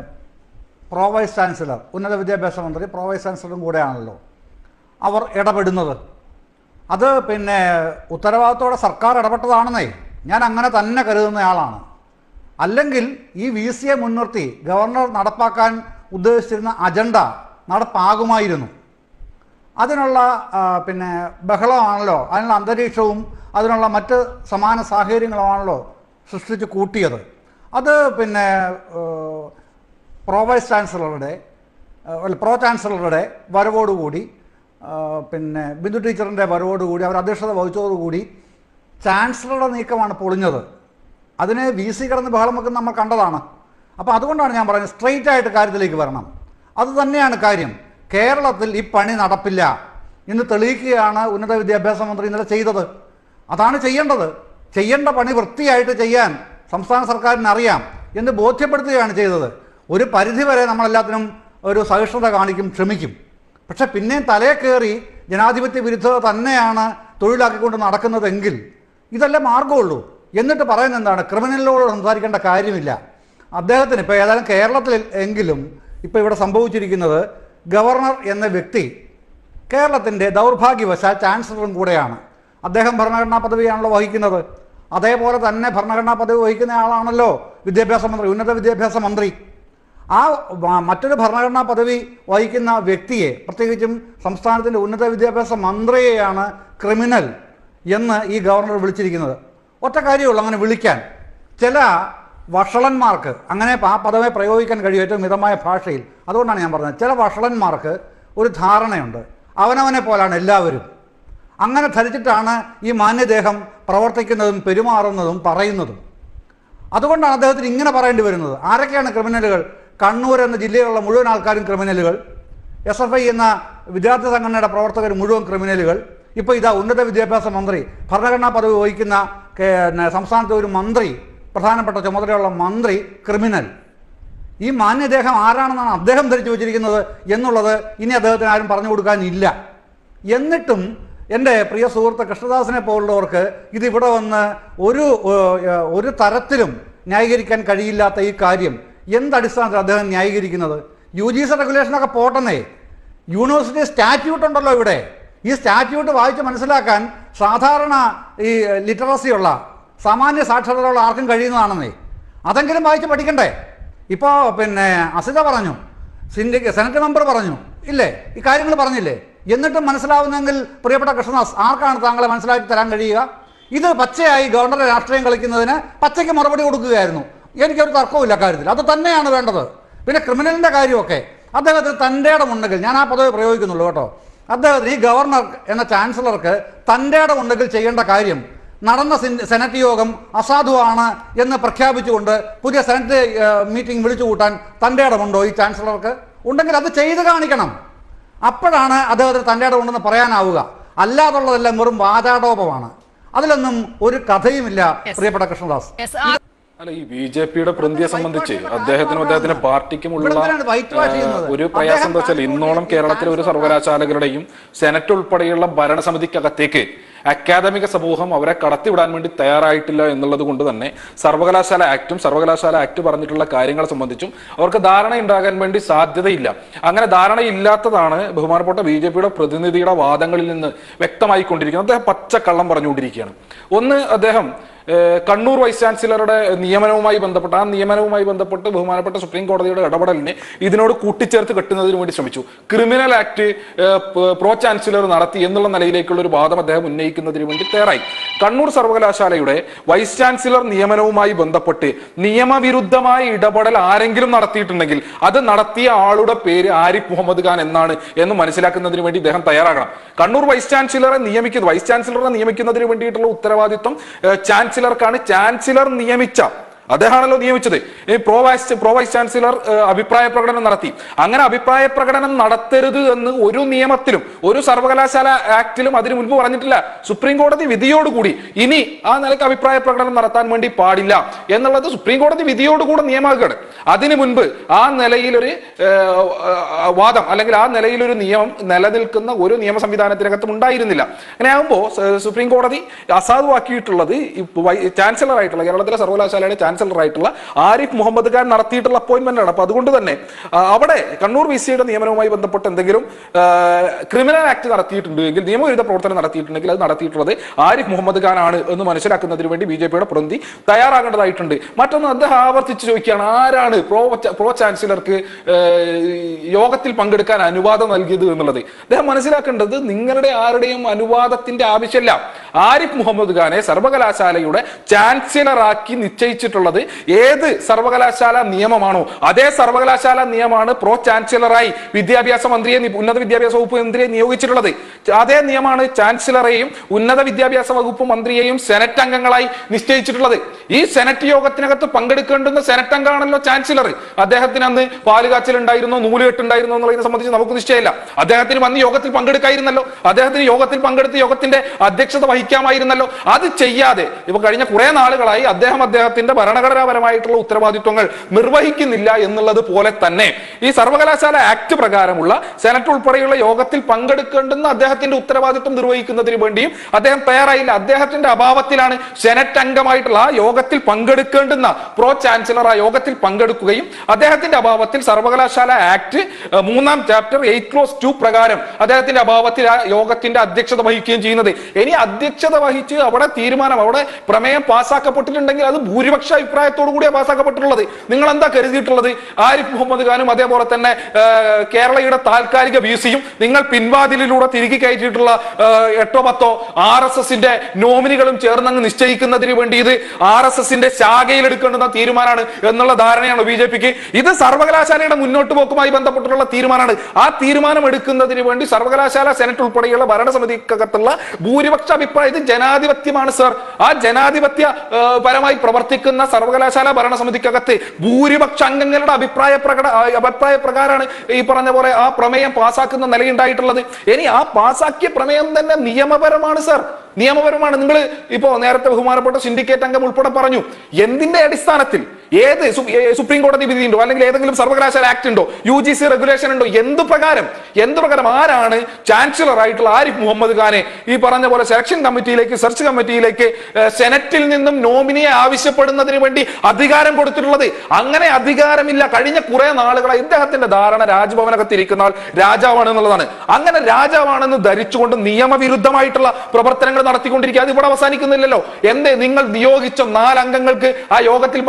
പ്രോ വൈസ് ചാൻസലർ ഉന്നത വിദ്യാഭ്യാസ മന്ത്രി പ്രോ വൈസ് ചാൻസലറും കൂടെയാണല്ലോ അവർ ഇടപെടുന്നത്. അത് പിന്നെ ഉത്തരവാദിത്തോടെ സർക്കാർ ഇടപെട്ടതാണെന്നേ ഞാൻ അങ്ങനെ തന്നെ കരുതുന്നയാളാണ് അല്ലെങ്കിൽ ഈ വി സിയെ മുൻനിർത്തി ഗവർണർ നടപ്പാക്കാൻ ഉദ്ദേശിച്ചിരുന്ന അജണ്ട നടപ്പാകുമായിരുന്നു. അതിനുള്ള പിന്നെ ബഹളമാണല്ലോ അതിനുള്ള അന്തരീക്ഷവും അതിനുള്ള മറ്റ് സമാന സാഹചര്യങ്ങളുമാണല്ലോ സൃഷ്ടിച്ച് കൂട്ടിയത്. അത് പിന്നെ പ്രോ വൈസ് ചാൻസലറുടെ അല്ല പ്രോ ചാൻസലറുടെ വരവോടുകൂടി പിന്നെ ബിന്ദു ടീച്ചറിന്റെ വരവോടുകൂടി അവർ അധ്യക്ഷത വഹിച്ചതോടുകൂടി ചാൻസലറുടെ നീക്കമാണ് പൊളിഞ്ഞത്. അതിനെ വി സി കിടന്ന് ബഹളം വെക്കുന്ന നമ്മൾ കണ്ടതാണ്. അപ്പോൾ അതുകൊണ്ടാണ് ഞാൻ പറയുന്നത് സ്ട്രെയിറ്റ് ആയിട്ട് കാര്യത്തിലേക്ക് വരണം. അത് തന്നെയാണ് കാര്യം. കേരളത്തിൽ ഈ പണി നടപ്പില്ല. എന്ന് തെളിയിക്കുകയാണ് ഉന്നത വിദ്യാഭ്യാസ മന്ത്രി ഇന്നലെ ചെയ്തത്. അതാണ് ചെയ്യേണ്ടത്. ചെയ്യേണ്ട പണി വൃത്തിയായിട്ട് ചെയ്യാൻ സംസ്ഥാന സർക്കാരിന് അറിയാം എന്ന് ബോധ്യപ്പെടുത്തുകയാണ് ചെയ്തത്. ഒരു പരിധിവരെ നമ്മളെല്ലാത്തിനും ഒരു സഹിഷ്ണുത കാണിക്കും ക്ഷമിക്കും. പക്ഷെ പിന്നെയും തലയെ കയറി ജനാധിപത്യ വിരുദ്ധത തന്നെയാണ് തൊഴിലാക്കിക്കൊണ്ട് നടക്കുന്നതെങ്കിൽ ഇതല്ല മാർഗമുള്ളൂ എന്നിട്ട് പറയുന്നത് എന്താണ്? ക്രിമിനലിനോട് സംസാരിക്കേണ്ട കാര്യമില്ല. അദ്ദേഹത്തിന് ഇപ്പോൾ ഏതായാലും കേരളത്തിൽ എങ്കിലും ഇപ്പോൾ ഇവിടെ സംഭവിച്ചിരിക്കുന്നത് ഗവർണർ എന്ന വ്യക്തി കേരളത്തിന്റെ ദൗർഭാഗ്യവശാൽ ചാൻസലറും കൂടെയാണ്. അദ്ദേഹം ഭരണഘടനാ പദവിയാണല്ലോ വഹിക്കുന്നത്. അതേപോലെ തന്നെ ഭരണഘടനാ പദവി വഹിക്കുന്ന ആളാണല്ലോ വിദ്യാഭ്യാസ മന്ത്രി ഉന്നത വിദ്യാഭ്യാസ മന്ത്രി. ആ മറ്റൊരു ഭരണഘടനാ പദവി വഹിക്കുന്ന വ്യക്തിയെ പ്രത്യേകിച്ചും സംസ്ഥാനത്തിന്റെ ഉന്നത വിദ്യാഭ്യാസ മന്ത്രിയെയാണ് ക്രിമിനൽ എന്ന് ഈ ഗവർണർ വിളിച്ചിരിക്കുന്നത്. ഒറ്റ കാര്യമുള്ളൂ അങ്ങനെ വിളിക്കാൻ. ചില വഷളന്മാർക്ക് അങ്ങനെ ആ പദവി പ്രയോഗിക്കാൻ കഴിയും ഏറ്റവും മിതമായ ഭാഷയിൽ. അതുകൊണ്ടാണ് ഞാൻ പറഞ്ഞത് ചില വഷളന്മാർക്ക് ഒരു ധാരണയുണ്ട്. അവനവനെ പോലാണ് എല്ലാവരും. അങ്ങനെ ധരിച്ചിട്ടാണ് ഈ മാന്യദേഹം പ്രവർത്തിക്കുന്നതും പെരുമാറുന്നതും പറയുന്നതും. അതുകൊണ്ടാണ് അദ്ദേഹത്തിന് ഇങ്ങനെ പറയേണ്ടി വരുന്നത്. ആരൊക്കെയാണ് ക്രിമിനലുകൾ? കണ്ണൂർ എന്ന ജില്ലയിലുള്ള മുഴുവൻ ആൾക്കാരും ക്രിമിനലുകൾ. എസ് എഫ് ഐ എന്ന വിദ്യാർത്ഥി സംഘടനയുടെ പ്രവർത്തകർ മുഴുവൻ ക്രിമിനലുകൾ. ഇപ്പോൾ ഇതാ ഉന്നത വിദ്യാഭ്യാസ മന്ത്രി ഭരണഘടനാ പദവി വഹിക്കുന്ന സംസ്ഥാനത്തെ ഒരു മന്ത്രി പ്രധാനപ്പെട്ട ചുമതലയുള്ള മന്ത്രി ക്രിമിനൽ. ഈ മാന്യദേഹം ആരാണെന്നാണ് അദ്ദേഹം ധരിച്ചു വെച്ചിരിക്കുന്നത് എന്നുള്ളത് ഇനി അദ്ദേഹത്തിന് ആരും പറഞ്ഞു കൊടുക്കാനില്ല. എന്നിട്ടും എന്റെ പ്രിയ സുഹൃത്ത് കൃഷ്ണദാസിനെ പോലുള്ളവർക്ക് ഇതിവിടെ വന്ന് ഒരു ഒരു തരത്തിലും ന്യായീകരിക്കാൻ കഴിയില്ലാത്ത ഈ കാര്യം എന്തടിസ്ഥാനത്തിൽ അദ്ദേഹം ന്യായീകരിക്കുന്നത്? യു ജി സി റെഗുലേഷനൊക്കെ പോട്ടെന്നേ. യൂണിവേഴ്സിറ്റി സ്റ്റാറ്റ്യൂട്ട് ഉണ്ടല്ലോ ഇവിടെ. ഈ സ്റ്റാറ്റ്യൂട്ട് വായിച്ച് മനസ്സിലാക്കാൻ സാധാരണ ഈ ലിറ്ററസിയുള്ള സാമാന്യ സാക്ഷരതയുള്ള ആർക്കും കഴിയുന്നതാണെന്നേ. അതെങ്കിലും വായിച്ച് പഠിക്കണ്ടേ? ഇപ്പോൾ പിന്നെ അസിത പറഞ്ഞു സിൻഡിക്ക് സെനറ്റ് മെമ്പർ പറഞ്ഞു ഇല്ലേ? ഈ കാര്യങ്ങൾ പറഞ്ഞില്ലേ? എന്നിട്ടും മനസ്സിലാവുന്നെങ്കിൽ പ്രിയപ്പെട്ട കൃഷ്ണദാസ് ആർക്കാണ് താങ്കളെ മനസ്സിലാക്കി തരാൻ കഴിയുക? ഇത് പച്ചയായി ഗവർണറെ രാഷ്ട്രീയം കളിക്കുന്നതിന് പച്ചയ്ക്ക് മറുപടി കൊടുക്കുകയായിരുന്നു. എനിക്കൊരു തർക്കവുമില്ല കാര്യത്തിൽ. അത് തന്നെയാണ് വേണ്ടത്. പിന്നെ ക്രിമിനലിന്റെ കാര്യമൊക്കെ. അദ്ദേഹത്തിന് തന്റെ ഇടമുണ്ടെങ്കിൽ ഞാൻ ആ പദവി പ്രയോഗിക്കുന്നുള്ളൂ കേട്ടോ. അദ്ദേഹത്തിന് ഈ ഗവർണർ എന്ന ചാൻസലർക്ക് തന്റെ ഇടമുണ്ടെങ്കിൽ ചെയ്യേണ്ട കാര്യം നടന്ന സെനറ്റ് യോഗം അസാധുവാണ് എന്ന് പ്രഖ്യാപിച്ചുകൊണ്ട് പുതിയ സെനറ്റ് മീറ്റിംഗ് വിളിച്ചു കൂട്ടാൻ തന്റെ ഇടമുണ്ടോ ഈ ചാൻസലർക്ക്? ഉണ്ടെങ്കിൽ അത് ചെയ്ത് കാണിക്കണം. അപ്പോഴാണ് അദ്ദേഹത്തിന് തന്റെ ഇടമുണ്ടെന്ന് പറയാനാവുക. അല്ലാതുള്ളതെല്ലാം വെറും വാചാടോപമാണ്. അതിലൊന്നും ഒരു കഥയുമില്ല പ്രിയപ്പെട്ട കൃഷ്ണദാസ്. അല്ല ഈ ബി ജെ പിയുടെ പ്രതിയെ സംബന്ധിച്ച് അദ്ദേഹത്തിനും അദ്ദേഹത്തിന്റെ പാർട്ടിക്കുമുള്ള ഒരു പ്രയാസം എന്താ വെച്ചാൽ ഇന്നോളം കേരളത്തിലെ ഒരു സർവകലാശാലകളുടെയും സെനറ്റ് ഉൾപ്പെടെയുള്ള ഭരണസമിതിക്കകത്തേക്ക് അക്കാദമിക സമൂഹം അവരെ കടത്തിവിടാൻ വേണ്ടി തയ്യാറായിട്ടില്ല എന്നുള്ളത് കൊണ്ട് തന്നെ സർവകലാശാല ആക്ടും സർവകലാശാല ആക്ട് പറഞ്ഞിട്ടുള്ള കാര്യങ്ങളെ സംബന്ധിച്ചും അവർക്ക് ധാരണ ഉണ്ടാകാൻ വേണ്ടി സാധ്യതയില്ല. അങ്ങനെ ധാരണയില്ലാത്തതാണ് ബഹുമാനപ്പെട്ട ബി ജെ പിയുടെ പ്രതിനിധിയുടെ വാദങ്ങളിൽ നിന്ന് വ്യക്തമായിക്കൊണ്ടിരിക്കുന്നത്. അദ്ദേഹം പച്ചക്കള്ളം പറഞ്ഞുകൊണ്ടിരിക്കുകയാണ്. ഒന്ന് അദ്ദേഹം കണ്ണൂർ വൈസ് ചാൻസലറുടെ നിയമനവുമായി ബന്ധപ്പെട്ട് ആ നിയമനവുമായി ബന്ധപ്പെട്ട് ബഹുമാനപ്പെട്ട സുപ്രീം കോടതിയുടെ ഇടപെടലിനെ ഇതിനോട് കൂട്ടിച്ചേർത്ത് കെട്ടുന്നതിന് വേണ്ടി ശ്രമിച്ചു. ക്രിമിനൽ ആക്ട് പ്രോ ചാൻസലർ നടത്തി എന്നുള്ള നിലയിലേക്കുള്ള ഒരു വാദം അദ്ദേഹം ഉന്നയിക്കുന്നതിന് വേണ്ടി തയ്യാറായി. കണ്ണൂർ സർവകലാശാലയുടെ വൈസ് ചാൻസലർ നിയമനവുമായി ബന്ധപ്പെട്ട് നിയമവിരുദ്ധമായ ഇടപെടൽ ആരെങ്കിലും നടത്തിയിട്ടുണ്ടെങ്കിൽ അത് നടത്തിയ ആളുടെ പേര് ആരിഫ് മുഹമ്മദ് ഖാൻ എന്നാണ് എന്ന് മനസ്സിലാക്കുന്നതിന് വേണ്ടി ഇദ്ദേഹം തയ്യാറാകണം. കണ്ണൂർ വൈസ് ചാൻസലറെ നിയമിക്കുന്നത് വൈസ് ചാൻസലറെ നിയമിക്കുന്നതിന് വേണ്ടിയിട്ടുള്ള ഉത്തരവാദിത്വം ചാൻസലർക്കാണ്. ചാൻസലർ നിയമിച്ച അദ്ദേഹമാണല്ലോ നിയമിച്ചത്. ഈ pro vice pro vice chancellor അഭിപ്രായ പ്രകടനം നടത്തി. അങ്ങനെ അഭിപ്രായ പ്രകടനം നടത്തരുത് എന്ന് ഒരു നിയമത്തിലും ഒരു സർവകലാശാല ആക്ടിലും അതിനു മുൻപ് പറഞ്ഞിട്ടില്ല. സുപ്രീം കോടതി വിധിയോടുകൂടി ഇനി ആ നിലയ്ക്ക് അഭിപ്രായ പ്രകടനം നടത്താൻ വേണ്ടി പാടില്ല എന്നുള്ളത് സുപ്രീം കോടതി വിധിയോടുകൂടെ നിയമാക്കുകയാണ്. അതിനു മുൻപ് ആ നിലയിലൊരു വാദം അല്ലെങ്കിൽ ആ നിലയിലൊരു നിയമം നിലനിൽക്കുന്ന ഒരു നിയമ സംവിധാനത്തിനകത്തും ഉണ്ടായിരുന്നില്ല. അങ്ങനെ ആകുമ്പോൾ സുപ്രീം കോടതി അസാധുവാക്കിയിട്ടുള്ളത് ചാൻസലർ ആയിട്ടുള്ള കേരളത്തിലെ സർവകലാശാലയുടെ ആയിട്ടുള്ള ആരിഫ് മുഹമ്മദ് ഖാൻ നടത്തിയിട്ടുള്ള അപ്പോയിന്റ്മെന്റ് ആണ്. അപ്പൊ അതുകൊണ്ട് തന്നെ അവിടെ കണ്ണൂർ വി സിയുടെ നിയമനവുമായി ബന്ധപ്പെട്ട് എന്തെങ്കിലും ക്രിമിനൽ ആക്ട് നടത്തിയിട്ടുണ്ട് എങ്കിൽ നിയമവിരുദ്ധ പ്രവർത്തനം നടത്തിയിട്ടുണ്ടെങ്കിൽ അത് നടത്തിയിട്ടുള്ളത് ആരിഫ് മുഹമ്മദ് ഖാൻ ആണ് എന്ന് മനസ്സിലാക്കുന്നതിന് വേണ്ടി ബി ജെ പിയുടെ പ്രതിനിധി തയ്യാറാകേണ്ടതായിട്ടുണ്ട്. മറ്റൊന്ന് അദ്ദേഹം ആവർത്തിച്ച് ചോദിക്കുകയാണ് ആരാണ് പ്രോ പ്രോ ചാൻസലർക്ക് യോഗത്തിൽ പങ്കെടുക്കാൻ അനുവാദം നൽകിയത് എന്നുള്ളത്. അദ്ദേഹം മനസ്സിലാക്കേണ്ടത് നിങ്ങളുടെ ആരുടെയും അനുവാദത്തിന്റെ ആവശ്യമില്ല. ആരിഫ് മുഹമ്മദ് ഖാനെ സർവകലാശാലയുടെ ചാൻസലറാക്കി നിശ്ചയിച്ചിട്ടുള്ളത് ഏത് സർവകലാശാല നിയമമാണോ അതേ സർവകലാശാല നിയമമാണ് പ്രോ ചാൻസലറായി വിദ്യാഭ്യാസ മന്ത്രിയെ ഉന്നത വിദ്യാഭ്യാസ വകുപ്പ് മന്ത്രിയെ നിയോഗിച്ചിട്ടുള്ളത്. അതേ നിയമമാണ് ചാൻസലറെയും ഉന്നത വിദ്യാഭ്യാസ വകുപ്പ് മന്ത്രിയെയും സെനറ്റ് അംഗങ്ങളായി നിശ്ചയിച്ചിട്ടുള്ളത്. ഈ സെനറ്റ് യോഗത്തിനകത്ത് പങ്കെടുക്കേണ്ടുന്ന സെനറ്റ് അംഗമാണല്ലോ ചാൻസലർ. അദ്ദേഹത്തിന് അന്ന് പാലുകാച്ചിൽ ഉണ്ടായിരുന്നോ നൂലുകെട്ടുണ്ടായിരുന്നോ എന്നുള്ളതിനെ സംബന്ധിച്ച് നമുക്ക് നിശ്ചയമില്ല. അദ്ദേഹത്തിന് വന്ന് യോഗത്തിൽ പങ്കെടുക്കായിരുന്നല്ലോ. അദ്ദേഹത്തിന് യോഗത്തിൽ പങ്കെടുത്ത് യോഗത്തിന്റെ അധ്യക്ഷത വഹിക്കാമായിരുന്നല്ലോ. അത് ചെയ്യാതെ ഇപ്പൊ കഴിഞ്ഞ കുറെ നാളുകളായി അദ്ദേഹം അദ്ദേഹത്തിന്റെ ഭരണഘടനാപരമായിട്ടുള്ള ഉത്തരവാദിത്വങ്ങൾ നിർവഹിക്കുന്നില്ല എന്നുള്ളത് പോലെ തന്നെ ഈ സർവകലാശാല ആക്ട് പ്രകാരമുള്ള സെനറ്റ് ഉൾപ്പെടെയുള്ള യോഗത്തിൽ പങ്കെടുക്കേണ്ടുന്ന അദ്ദേഹത്തിന്റെ ഉത്തരവാദിത്വം നിർവഹിക്കുന്നതിന് വേണ്ടിയും അദ്ദേഹം തയ്യാറായില്ല. അദ്ദേഹത്തിന്റെ അഭാവത്തിലാണ് സെനറ്റ് അംഗമായിട്ടുള്ള ആ യോഗത്തിൽ പങ്കെടുക്കേണ്ടുന്ന പ്രോ ചാൻസലർ ആ യോഗത്തിൽ പങ്കെടുക്കുകയും അദ്ദേഹത്തിന്റെ അഭാവത്തിൽ സർവകലാശാല ആക്ട് മൂന്നാം ചാപ്റ്റർ എയ്റ്റ് ക്ലോസ് ടു പ്രകാരം അദ്ദേഹത്തിന്റെ അഭാവത്തിൽ ആ യോഗത്തിന്റെ അധ്യക്ഷത വഹിക്കുകയും ചെയ്യുന്നത്. ഇനി അധ്യക്ഷത വഹിച്ച് അവിടെ തീരുമാനം അവിടെ പ്രമേയം പാസ്സാക്കപ്പെട്ടിട്ടുണ്ടെങ്കിൽ അത് ഭൂരിപക്ഷ അഭിപ്രായത്തോടു കൂടിയാണ് പാസ്സാക്കപ്പെട്ടിട്ടുള്ളത്. നിങ്ങൾ എന്താ കരുതിയിട്ടുള്ളത്? ആരിഫ് മുഹമ്മദ് ഖാനും അതേപോലെ തന്നെ കേരളയുടെ താൽക്കാലിക വി സിയും നിങ്ങൾ പിൻവാതിലിലൂടെ തിരികെ കയറ്റിയിട്ടുള്ള എട്ടോ പത്തോ ആർ എസ് എസിന്റെ നോമിനികളും ചേർന്നങ്ങ് നിശ്ചയിക്കുന്നതിന് വേണ്ടി ഇത് ആർ എസ് എസിന്റെ ശാഖയിൽ എടുക്കേണ്ടുന്ന തീരുമാനമാണ് എന്നുള്ള ധാരണയാണ് ബി ജെ പിക്ക്. ഇത് സർവകലാശാലയുടെ മുന്നോട്ട് പോക്കുമായി ബന്ധപ്പെട്ടിട്ടുള്ള തീരുമാനമാണ്. ആ തീരുമാനം എടുക്കുന്നതിന് വേണ്ടി സർവകലാശാല സെനറ്റ് ഉൾപ്പെടെയുള്ള ഭരണസമിതിക്കകത്തുള്ള ഭൂരിപക്ഷ അഭിപ്രായം ജനാധിപത്യമാണ് സർ. ആ ജനാധിപത്യ പരമായി പ്രവർത്തിക്കുന്ന സർവകലാശാല ഭരണസമിതിക്കകത്ത് ഭൂരിപക്ഷ അംഗങ്ങളുടെ അഭിപ്രായ പ്രകട അഭിപ്രായ പ്രകാരമാണ് ഈ പറഞ്ഞ പോലെ ആ പ്രമേയം പാസാക്കുന്ന നിലയുണ്ടായിട്ടുള്ളത്. ഇനി ആ പാസാക്കിയ പ്രമേയം തന്നെ നിയമപരമാണ് സർ. നിയമപരമാണ്. നിങ്ങൾ ഇപ്പോ നേരത്തെ ബഹുമാനപ്പെട്ട സിൻഡിക്കേറ്റ് അംഗം ഉൾപ്പെടെ പറഞ്ഞു. എന്തിന്റെ അടിസ്ഥാനത്തിൽ? ഏത് സുപ്രീം കോടതി വിധി ഉണ്ടോ? അല്ലെങ്കിൽ ഏതെങ്കിലും സർവകലാശാല ആക്ട് ഉണ്ടോ? യു ജി സി റെഗുലേഷൻ ഉണ്ടോ? എന്ത് പ്രകാരം? എന്ത് പ്രകാരം? ആരാണ് ചാൻസലർ ആയിട്ടുള്ള ആരിഫ് മുഹമ്മദ് ഖാനെ ഈ പറഞ്ഞ പോലെ സെലക്ഷൻ കമ്മിറ്റിയിലേക്ക് സെർച്ച് കമ്മിറ്റിയിലേക്ക് സെനറ്റിൽ നിന്നും നോമിനിയെ ആവശ്യപ്പെടുന്നതിന് വേണ്ടി അധികാരം കൊടുത്തിട്ടുള്ളത്? അങ്ങനെ അധികാരമില്ല. കഴിഞ്ഞ കുറെ നാളുകളായി ഇദ്ദേഹത്തിന്റെ ധാരണ രാജ്ഭവനകത്ത് ഇരിക്കുന്ന രാജാവാണ് എന്നുള്ളതാണ്. അങ്ങനെ രാജാവാണെന്ന് ധരിച്ചുകൊണ്ട് നിയമവിരുദ്ധമായിട്ടുള്ള പ്രവർത്തനങ്ങൾ നടത്തിക്കൊണ്ടിരിക്കുക. അത് ഇവിടെ അവസാനിക്കുന്നില്ലല്ലോ. എന്തേ? നിങ്ങൾ നിയോഗിച്ച നാലംഗങ്ങൾക്ക് ആ യോഗത്തിൽ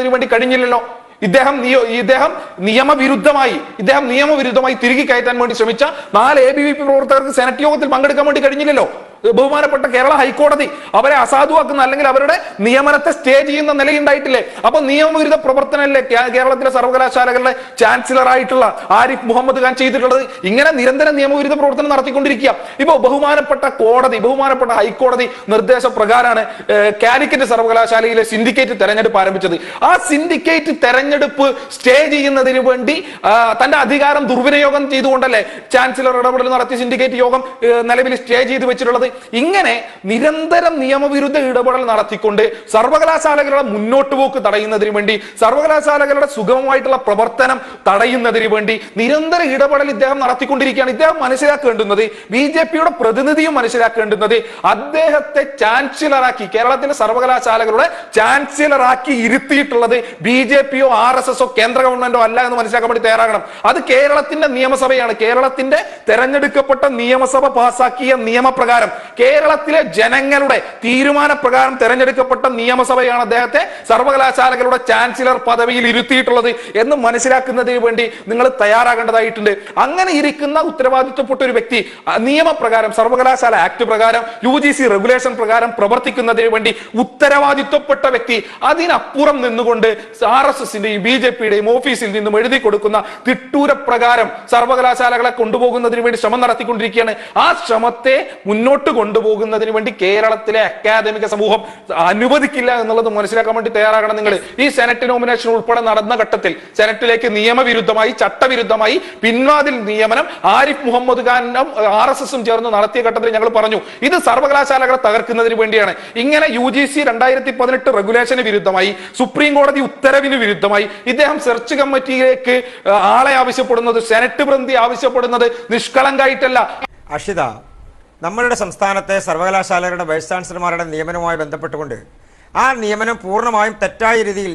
പങ്കെടുക്കുന്നതിന് വേണ്ടി കഴിഞ്ഞില്ലല്ലോ ഇദ്ദേഹം ഇദ്ദേഹം നിയമവിരുദ്ധമായി ഇദ്ദേഹം നിയമവിരുദ്ധമായി തിരികെ കയറ്റാൻ വേണ്ടി ശ്രമിച്ച നാല് എ ബി വി പി പ്രവർത്തകർക്ക് സെനറ്റ് യോഗത്തിൽ പങ്കെടുക്കാൻ വേണ്ടി കഴിഞ്ഞില്ലല്ലോ ബഹുമാനപ്പെട്ട കേരള ഹൈക്കോടതി അവരെ അസാധുവാക്കുന്ന അല്ലെങ്കിൽ അവരുടെ നിയമനത്തെ സ്റ്റേ ചെയ്യുന്ന നിലയുണ്ടായിട്ടില്ലേ? അപ്പൊ നിയമവിരുദ്ധ പ്രവർത്തനമല്ലേ കേരളത്തിലെ സർവകലാശാലകളുടെ ചാൻസലർ ആയിട്ടുള്ള ആരിഫ് മുഹമ്മദ് ഖാൻ ചെയ്തിട്ടുള്ളത്? ഇങ്ങനെ നിരന്തരം നിയമവിരുദ്ധ പ്രവർത്തനം നടത്തിക്കൊണ്ടിരിക്കുക. ഇപ്പൊ ബഹുമാനപ്പെട്ട കോടതി ബഹുമാനപ്പെട്ട ഹൈക്കോടതി നിർദ്ദേശപ്രകാരമാണ് പ്രകാരമാണ് കാലിക്കറ്റ് സർവകലാശാലയിലെ സിൻഡിക്കേറ്റ് തെരഞ്ഞെടുപ്പ് ആരംഭിച്ചത്. ആ സിൻഡിക്കേറ്റ് തെരഞ്ഞെടുപ്പ് സ്റ്റേ ചെയ്യുന്നതിന് വേണ്ടി തന്റെ അധികാരം ദുർവിനിയോഗം ചെയ്തുകൊണ്ടല്ലേ ചാൻസലർ ഇടപെടൽ നടത്തി സിൻഡിക്കേറ്റ് യോഗം നിലവിൽ സ്റ്റേ ചെയ്ത് വെച്ചിട്ടുള്ളത്? ഇങ്ങനെ നിരന്തരം നിയമവിരുദ്ധ ഇടപെടൽ നടത്തിക്കൊണ്ട് സർവകലാശാലകളുടെ മുന്നോട്ട് പോക്ക് തടയുന്നതിന് വേണ്ടി സർവകലാശാലകളുടെ സുഗമമായിട്ടുള്ള പ്രവർത്തനം തടയുന്നതിന് വേണ്ടി നിരന്തര ഇടപെടൽ ഇദ്ദേഹം നടത്തിക്കൊണ്ടിരിക്കുകയാണ്. ഇദ്ദേഹം മനസ്സിലാക്കേണ്ടുന്നത് ബി ജെ പിയുടെ പ്രതിനിധിയും മനസ്സിലാക്കേണ്ടുന്നത് അദ്ദേഹത്തെ ചാൻസലറാക്കി കേരളത്തിലെ സർവകലാശാലകളുടെ ചാൻസലറാക്കി ഇരുത്തിയിട്ടുള്ളത് ബി ജെ പിയോ ആർ എസ് എസോ കേന്ദ്ര ഗവൺമെന്റോ അല്ല എന്ന് മനസ്സിലാക്കാൻ വേണ്ടി തയ്യാറാകണം. അത് കേരളത്തിന്റെ നിയമസഭയാണ്. കേരളത്തിന്റെ തെരഞ്ഞെടുക്കപ്പെട്ട നിയമസഭ പാസാക്കിയ നിയമപ്രകാരം കേരളത്തിലെ ജനങ്ങളുടെ തീരുമാനപ്രകാരം തെരഞ്ഞെടുക്കപ്പെട്ട നിയമസഭയാണ് അദ്ദേഹത്തെ സർവകലാശാലകളുടെ ചാൻസലർ പദവിയിൽ ഇരുത്തിയിട്ടുള്ളത് എന്ന് മനസ്സിലാക്കുന്നതിന് വേണ്ടി നിങ്ങൾ തയ്യാറാകേണ്ടതായിട്ടുണ്ട്. അങ്ങനെ ഇരിക്കുന്ന ഉത്തരവാദിത്വപ്പെട്ട ഒരു വ്യക്തി നിയമപ്രകാരം സർവകലാശാല ആക്ട് പ്രകാരം യു ജി സി റെഗുലേഷൻ പ്രകാരം പ്രവർത്തിക്കുന്നതിന് വേണ്ടി ഉത്തരവാദിത്വപ്പെട്ട വ്യക്തി അതിനപ്പുറം നിന്നുകൊണ്ട് ആർ എസ് എസിന്റെയും ബി ജെ പിയുടെയും ഓഫീസിൽ നിന്നും എഴുതി കൊടുക്കുന്ന തിട്ടൂര പ്രകാരം സർവകലാശാലകളെ കൊണ്ടുപോകുന്നതിന് വേണ്ടി ശ്രമം നടത്തിക്കൊണ്ടിരിക്കുകയാണ്. ആ ശ്രമത്തെ മുന്നോട്ട് കൊണ്ടുപോകുന്നതിന് വേണ്ടി കേരളത്തിലെ അക്കാദമിക സമൂഹം അനുവദിക്കില്ല എന്നുള്ളത് മനസ്സിലാക്കാൻ വേണ്ടി തയ്യാറാകണം നിങ്ങൾ. ഈ സെനറ്റ് നോമിനേഷൻ ഉൾപ്പെടെ നടന്ന ഘട്ടത്തിൽ സെനറ്റിലേക്ക് നിയമവിരുദ്ധമായി ചട്ടവിരുദ്ധമായി പിൻവാതിൽ നിയമനം ആരിഫ് മുഹമ്മദ് ഖാനും ആർ എസ് എസും ചേർന്ന് നടത്തിയ ഘട്ടത്തിൽ ഞങ്ങൾ പറഞ്ഞു. ഇത് സർവകലാശാലകളെ തകർക്കുന്നതിന് വേണ്ടിയാണ്. ഇങ്ങനെ യു ജി സി രണ്ടായിരത്തി പതിനെട്ട് റെഗുലേഷന് വിരുദ്ധമായി സുപ്രീം കോടതി ഉത്തരവിന് വിരുദ്ധമായി ഇദ്ദേഹം സെർച്ച് കമ്മിറ്റിയിലേക്ക് ആളെ ആവശ്യപ്പെടുന്നത് സെനറ്റ് പ്രതി ആവശ്യപ്പെടുന്നത് നിഷ്കളങ്കായിട്ടല്ല. അഷിത നമ്മളുടെ സംസ്ഥാനത്തെ സർവകലാശാലകളുടെ വൈസ് ചാൻസലർമാരുടെ നിയമനവുമായി ബന്ധപ്പെട്ടുകൊണ്ട് ആ നിയമനം പൂർണമായും തെറ്റായ രീതിയിൽ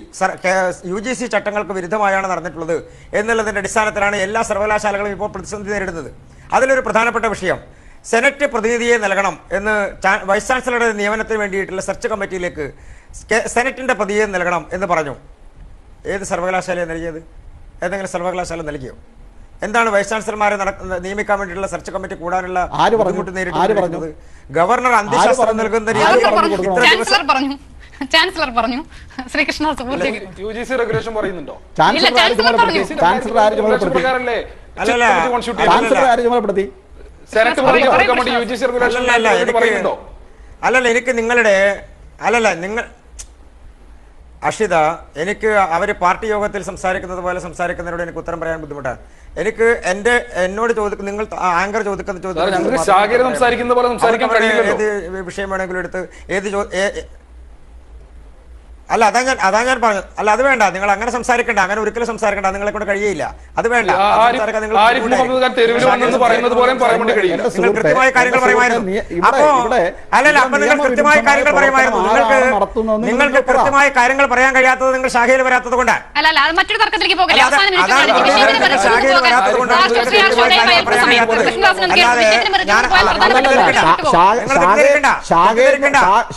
യു ജി സി ചട്ടങ്ങൾക്ക് വിരുദ്ധമായാണ് നടന്നിട്ടുള്ളത് എന്നുള്ളതിന്റെ അടിസ്ഥാനത്തിലാണ് എല്ലാ സർവകലാശാലകളും ഇപ്പോൾ പ്രതിസന്ധി നേരിടുന്നത്. അതിലൊരു പ്രധാനപ്പെട്ട വിഷയം സെനറ്റ് പ്രതിനിധിയെ നൽകണം എന്ന് വൈസ് ചാൻസലറുടെ നിയമനത്തിന് വേണ്ടിയിട്ടുള്ള സെർച്ച് കമ്മിറ്റിയിലേക്ക് സെനറ്റിന്റെ പ്രതിയെ നൽകണം എന്ന് പറഞ്ഞു. ഏത് സർവകലാശാലയാണ് നൽകിയത്? ഏതെങ്കിലും സർവകലാശാല നൽകിയോ? എന്താണ് വൈസ് ചാൻസലർമാരെ നിയമിക്കാൻ വേണ്ടിയിട്ടുള്ള സെർച്ച് കമ്മിറ്റി കൂടാനുള്ള ആര് പറഞ്ഞു? ബുദ്ധിമുട്ട് ആര് പറഞ്ഞു? ഗവർണർ അന്ത്യശാസ്ത്രം നൽകുന്ന ചാൻസലർ പറഞ്ഞു? ശ്രീകൃഷ്ണ അല്ലല്ല. എനിക്ക് പറയുന്നുണ്ടോ? അല്ലല്ല എനിക്ക് നിങ്ങളുടെ അല്ലല്ല നിങ്ങൾ അഷിത എനിക്ക് അവർ പാർട്ടി യോഗത്തിൽ സംസാരിക്കുന്നത് പോലെ സംസാരിക്കുന്നതിനോട് എനിക്ക് ഉത്തരം പറയാൻ ബുദ്ധിമുട്ടാണ്. എനിക്ക് എന്റെ എന്നോട് ചോദിക്കുന്ന നിങ്ങൾ ആങ്കർ ചോദിക്കുന്ന ചോദ്യം വിഷയം വേണമെങ്കിലും എടുത്ത് ഏത് അല്ല അതാ ഞാൻ അതാ ഞാൻ പറഞ്ഞു. അല്ല അത് വേണ്ട. നിങ്ങൾ അങ്ങനെ സംസാരിക്കണ്ട. അങ്ങനെ ഒരിക്കലും സംസാരിക്കണ്ട. നിങ്ങളെ കൊണ്ട് കഴിയില്ല അത് വേണ്ട. നിങ്ങൾ കൃത്യമായ കാര്യങ്ങൾ പറയുമായിരുന്നു. അപ്പോ അല്ലല്ല അപ്പൊ നിങ്ങൾ കൃത്യമായ കാര്യങ്ങൾ പറയുമായിരുന്നു. നിങ്ങൾക്ക് നിങ്ങൾക്ക് കൃത്യമായ കാര്യങ്ങൾ പറയാൻ കഴിയാത്തത് നിങ്ങൾ ശാഖയിൽ വരാത്തത് കൊണ്ടാണ്. ശാഖയിൽ വരാത്തത് കൊണ്ടാണ്.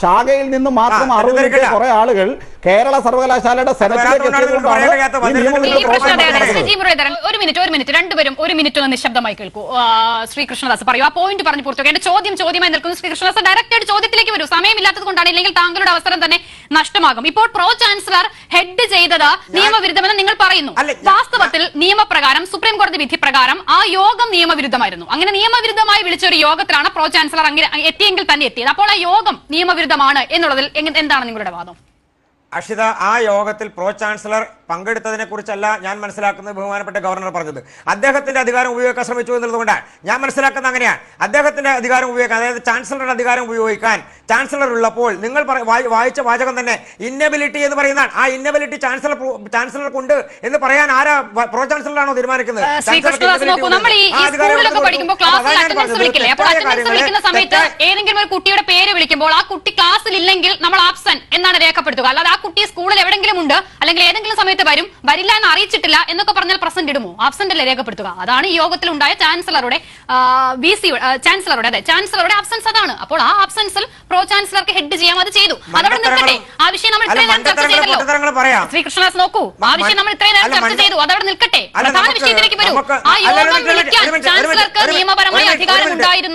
ശാഖയിൽ നിന്ന് മാത്രം അറിവ് കുറെ ആളുകൾ കേരള സർവകലാശാലയുടെ ഒരു മിനിറ്റ് ഒരു മിനിറ്റ്. രണ്ടുപേരും ഒരു മിനിറ്റ് ഒന്ന് നിശബ്ദമായി കേൾക്കൂ. ശ്രീകൃഷ്ണദാസ് പറയൂ. ആ പോയിന്റ് പറഞ്ഞു പൂർത്തിയാക്കി. എന്റെ ചോദ്യം ചോദ്യമായി നിൽക്കുന്നു. ശ്രീകൃഷ്ണദാസ് ഡയറക്റ്റ് ആയിട്ട് ചോദ്യത്തിലേക്ക് വരൂ. സമയമില്ലാത്തത് കൊണ്ടാണ് ഇല്ലെങ്കിൽ താങ്കളുടെ അവസരം തന്നെ നഷ്ടമാകും. ഇപ്പോൾ പ്രോ ചാൻസലർ ഹെഡ് ചെയ്തത് നിയമവിരുദ്ധമെന്ന് നിങ്ങൾ പറയുന്നു. വാസ്തവത്തിൽ നിയമപ്രകാരം സുപ്രീം കോടതി വിധി പ്രകാരം ആ യോഗം നിയമവിരുദ്ധമായിരുന്നു. അങ്ങനെ നിയമവിരുദ്ധമായി വിളിച്ച ഒരു യോഗത്തിലാണ് പ്രോ ചാൻസലർ അങ്ങനെ എത്തിയെങ്കിൽ തന്നെ എത്തിയത്. അപ്പോൾ ആ യോഗം നിയമവിരുദ്ധമാണ് എന്നുള്ളതിൽ എന്താണ് നിങ്ങളുടെ വാദം? അക്ഷിത ആ യോഗത്തിൽ പ്രോ ചാൻസലർ പങ്കെടുത്തതിനെ കുറിച്ചല്ല ഞാൻ മനസ്സിലാക്കുന്നത് ബഹുമാനപ്പെട്ട ഗവർണർ പറഞ്ഞത്. അദ്ദേഹത്തിന്റെ അധികാരം ഉപയോഗിക്കാൻ ശ്രമിച്ചു എന്നുള്ളതുകൊണ്ടാണ്. ഞാൻ മനസ്സിലാക്കുന്നത് അങ്ങനെയാണ്. അദ്ദേഹത്തിന്റെ അധികാരം ഉപയോഗിക്കാൻ അതായത് ചാൻസലറുടെ അധികാരം ഉപയോഗിക്കാൻ ചാൻസലർ ഉള്ളപ്പോൾ നിങ്ങൾ വായിച്ച വാചകം തന്നെ ഇന്നബിലിറ്റി എന്ന് പറയുന്നതാണ്. ആ ഇന്നബിലിറ്റി ചാൻസലർ ചാൻസലർക്കുണ്ട് എന്ന് പറയാൻ ആരാ പ്രോ ചാൻസലറാണോ തീരുമാനിക്കുന്നത്? ഏതെങ്കിലും ഒരു കുട്ടിയുടെ പേര് വിളിക്കുമ്പോൾ ആ കുട്ടി ക്ലാസ്സിൽ ഇല്ലെങ്കിൽ നമ്മൾ ആബ്സെന്റ് എന്നാണ് രേഖപ്പെടുത്തുക. അല്ലാതെ കുട്ടി സ്കൂളിൽ എവിടെങ്കിലും ഉണ്ട് അല്ലെങ്കിൽ ഏതെങ്കിലും സമയത്ത് വരും വരില്ല എന്ന് അറിയിച്ചിട്ടില്ല എന്നൊക്കെ പറഞ്ഞാൽ പ്രസന്റ് ഇടുമോ? ആബ്സെന്റ് അല്ലേ രേഖപ്പെടുത്തുക. അതാണ് ഈ യോഗത്തിൽ ഉണ്ടായ ചാൻസലറുടെ വി സി ചാൻസലറുടെ അതെ ചാൻസലറുടെ ആബ്സെൻസ് അതാണ്. അപ്പോൾ ആ ആബ്സെൻസിൽ പ്രോ ചാൻസലർക്ക് ഹെഡ് ചെയ്യാം അത് ചെയ്തു. അതവിടെ നിൽക്കട്ടെ. ആ വിഷയം നമ്മൾ ഇത്രയും നേരം ചർച്ച. ചെയ്തല്ലോ. ശ്രീകൃഷ്ണദാസ് നോക്കൂ. ആ വിഷയം നമ്മൾ ഇത്രയും നേരം ചർച്ച ചെയ്തു. അതവിടെ നിൽക്കട്ടെ. പ്രധാന വിഷയത്തിലേക്ക് വരൂ. ആ യോഗം വിളിക്കാൻ ചാൻസലർക്ക് നിയമപരമായ അധികാരം നിയമപരമായ ഒരു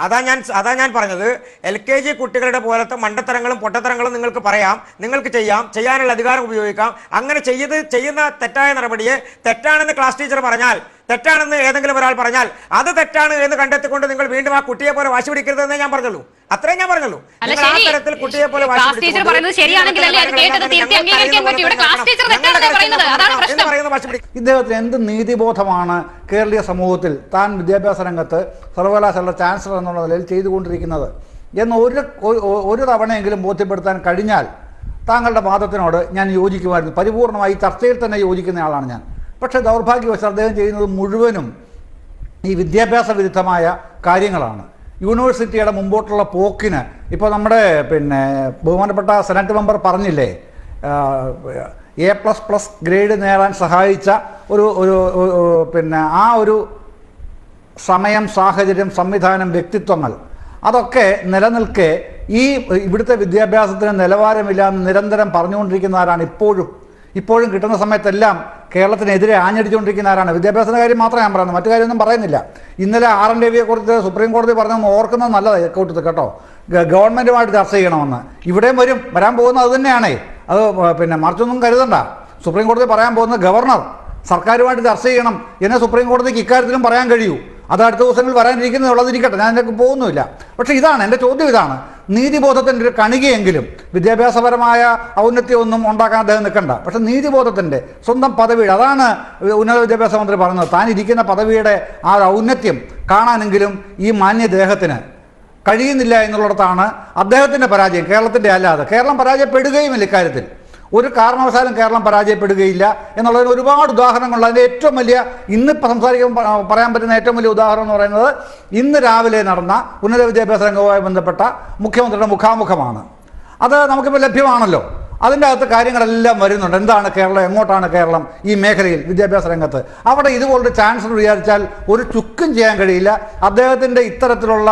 അതാ ഞാൻ അതാ ഞാൻ പറഞ്ഞത്. എൽ കെ ജി കുട്ടികളുടെ പോലത്തെ മണ്ടത്തരങ്ങളും പൊട്ടത്തരങ്ങളും നിങ്ങൾക്ക് പറയാം. നിങ്ങൾക്ക് ചെയ്യാം. ചെയ്യാനുള്ള അധികാരം ഉപയോഗിക്കാം. അങ്ങനെ ചെയ്ത് ചെയ്യുന്ന തെറ്റായ നടപടിയെ തെറ്റാണെന്ന് ക്ലാസ് ടീച്ചർ പറഞ്ഞാൽ തെറ്റാണെന്ന് ഏതെങ്കിലും ഒരാൾ പറഞ്ഞാൽ അത് തെറ്റാണ് എന്ന് കണ്ടെത്തിക്കൊണ്ട് നിങ്ങൾ വീണ്ടും ആ കുട്ടിയെ പോലെ വാശി പിടിക്കരുതെന്നേ ഞാൻ പറഞ്ഞുള്ളൂ. അത്രേ ഞാൻ പറഞ്ഞുള്ളൂ. നിങ്ങൾ ആ തരത്തിൽ കുട്ടിയെ പോലെ ഇദ്ദേഹത്തിന് എന്ത് നീതിബോധമാണ് കേരളീയ സമൂഹത്തിൽ താൻ വിദ്യാഭ്യാസ രംഗത്ത് സർവകലാശാല ചാൻസലർ എന്നുള്ള നിലയിൽ ചെയ്തുകൊണ്ടിരിക്കുന്നത്? എന്ന് ഒരു ഒരു- ഒരു തവണയെങ്കിലും ബോധ്യപ്പെടുത്താൻ കഴിഞ്ഞാൽ താങ്കളുടെ വാദത്തിനോട് ഞാൻ യോജിക്കുമായിരുന്നു. പരിപൂർണമായി ചർച്ചയിൽ തന്നെ യോജിക്കുന്ന ആളാണ് ഞാൻ. പക്ഷേ ദൗർഭാഗ്യവശാൽ അദ്ദേഹം ചെയ്യുന്നത് മുഴുവനും ഈ വിദ്യാഭ്യാസ വിരുദ്ധമായ കാര്യങ്ങളാണ്. യൂണിവേഴ്സിറ്റിയുടെ മുമ്പോട്ടുള്ള പോക്കിന് ഇപ്പോൾ നമ്മുടെ പിന്നെ ബഹുമാനപ്പെട്ട സെനറ്റ് മെമ്പർ പറഞ്ഞില്ലേ എ പ്ലസ് പ്ലസ് ഗ്രേഡ് നേടാൻ സഹായിച്ച ഒരു ഒരു പിന്നെ ആ ഒരു സമയം സാഹചര്യം സംവിധാനം വ്യക്തിത്വങ്ങൾ അതൊക്കെ നിലനിൽക്കെ ഈ ഇവിടുത്തെ വിദ്യാഭ്യാസത്തിന് നിലവാരമില്ല എന്ന് നിരന്തരം പറഞ്ഞുകൊണ്ടിരിക്കുന്ന ആരാണ് ഇപ്പോഴും. ഇപ്പോഴും കിട്ടുന്ന സമയത്തെല്ലാം കേരളത്തിനെതിരെ ആഞ്ഞടിച്ചുകൊണ്ടിരിക്കുന്ന ആരാണ്? വിദ്യാഭ്യാസത്തിന്റെ കാര്യം മാത്രമേ ഞാൻ പറയുന്നത് മറ്റു കാര്യമൊന്നും പറയുന്നില്ല. ഇന്നലെ ആർ എൻ രവിയെ കുറിച്ച് സുപ്രീം കോടതി പറഞ്ഞൊന്ന് ഓർക്കുന്നത് നല്ലതാണ് കൂട്ടത്ത് കേട്ടോ. ഗവൺമെന്റുമായിട്ട് ചർച്ച ചെയ്യണമെന്ന്. ഇവിടെയും വരും വരാൻ പോകുന്നത് അത് തന്നെയാണേ. അത് പിന്നെ മറിച്ചൊന്നും കരുതണ്ട. സുപ്രീം കോടതി പറയാൻ പോകുന്നത് ഗവർണർ സർക്കാരുമായിട്ട് ചർച്ച ചെയ്യണം. എന്നെ സുപ്രീം കോടതിക്ക് ഇക്കാര്യത്തിലും പറയാൻ കഴിയൂ. അത് അടുത്ത ദിവസങ്ങളിൽ വരാനിരിക്കുന്നത് ഉള്ളതിരിക്കട്ടെ. ഞാൻ അതിലേക്ക് പോകുന്നില്ല പക്ഷേ ഇതാണ് എന്റെ ചോദ്യം ഇതാണ്. നീതിബോധത്തിന്റെ ഒരു കണികയെങ്കിലും വിദ്യാഭ്യാസപരമായ ഔന്നത്യമൊന്നും ഉണ്ടാക്കാൻ അദ്ദേഹം നിൽക്കണ്ട. പക്ഷെ നീതിബോധത്തിന്റെ സ്വന്തം പദവി അതാണ് ഉന്നത വിദ്യാഭ്യാസ മന്ത്രി പറഞ്ഞത്. താൻ ഇരിക്കുന്ന പദവിയുടെ ആ ഔന്നത്യം കാണാനെങ്കിലും ഈ മാന്യദേഹത്തിന് കഴിയുന്നില്ല എന്നുള്ളിടത്താണ് അദ്ദേഹത്തിന്റെ പരാജയം കേരളത്തിന്റെ അല്ലാതെ. കേരളം പരാജയപ്പെടുകയുമില്ല ഇക്കാര്യത്തിൽ. ഒരു കാരണവശാലും കേരളം പരാജയപ്പെടുകയില്ല എന്നുള്ളതിന് ഒരുപാട് ഉദാഹരണങ്ങളുണ്ട്. അതിന്റെ ഏറ്റവും വലിയ ഇന്നിപ്പോൾ സംസാരിക്കാൻ പറയാൻ പറ്റുന്ന ഏറ്റവും വലിയ ഉദാഹരണം എന്ന് പറയുന്നത് ഇന്ന് രാവിലെ നടന്ന ഉന്നത വിദ്യാഭ്യാസ രംഗവുമായി ബന്ധപ്പെട്ട മുഖ്യമന്ത്രിയുടെ മുഖാമുഖമാണ്. അത് നമുക്കിപ്പോൾ ലഭ്യമാണല്ലോ. അതിന്റെ അകത്ത് കാര്യങ്ങളെല്ലാം വരുന്നുണ്ട്. എന്താണ് കേരളം? എങ്ങോട്ടാണ് കേരളം ഈ മേഖലയിൽ വിദ്യാഭ്യാസ രംഗത്ത്? അവിടെ ഇതുപോലൊരു ചാൻസലർ വിചാരിച്ചാൽ ഒരു ചുക്കും ചെയ്യാൻ കഴിയില്ല. അദ്ദേഹത്തിന്റെ ഇത്തരത്തിലുള്ള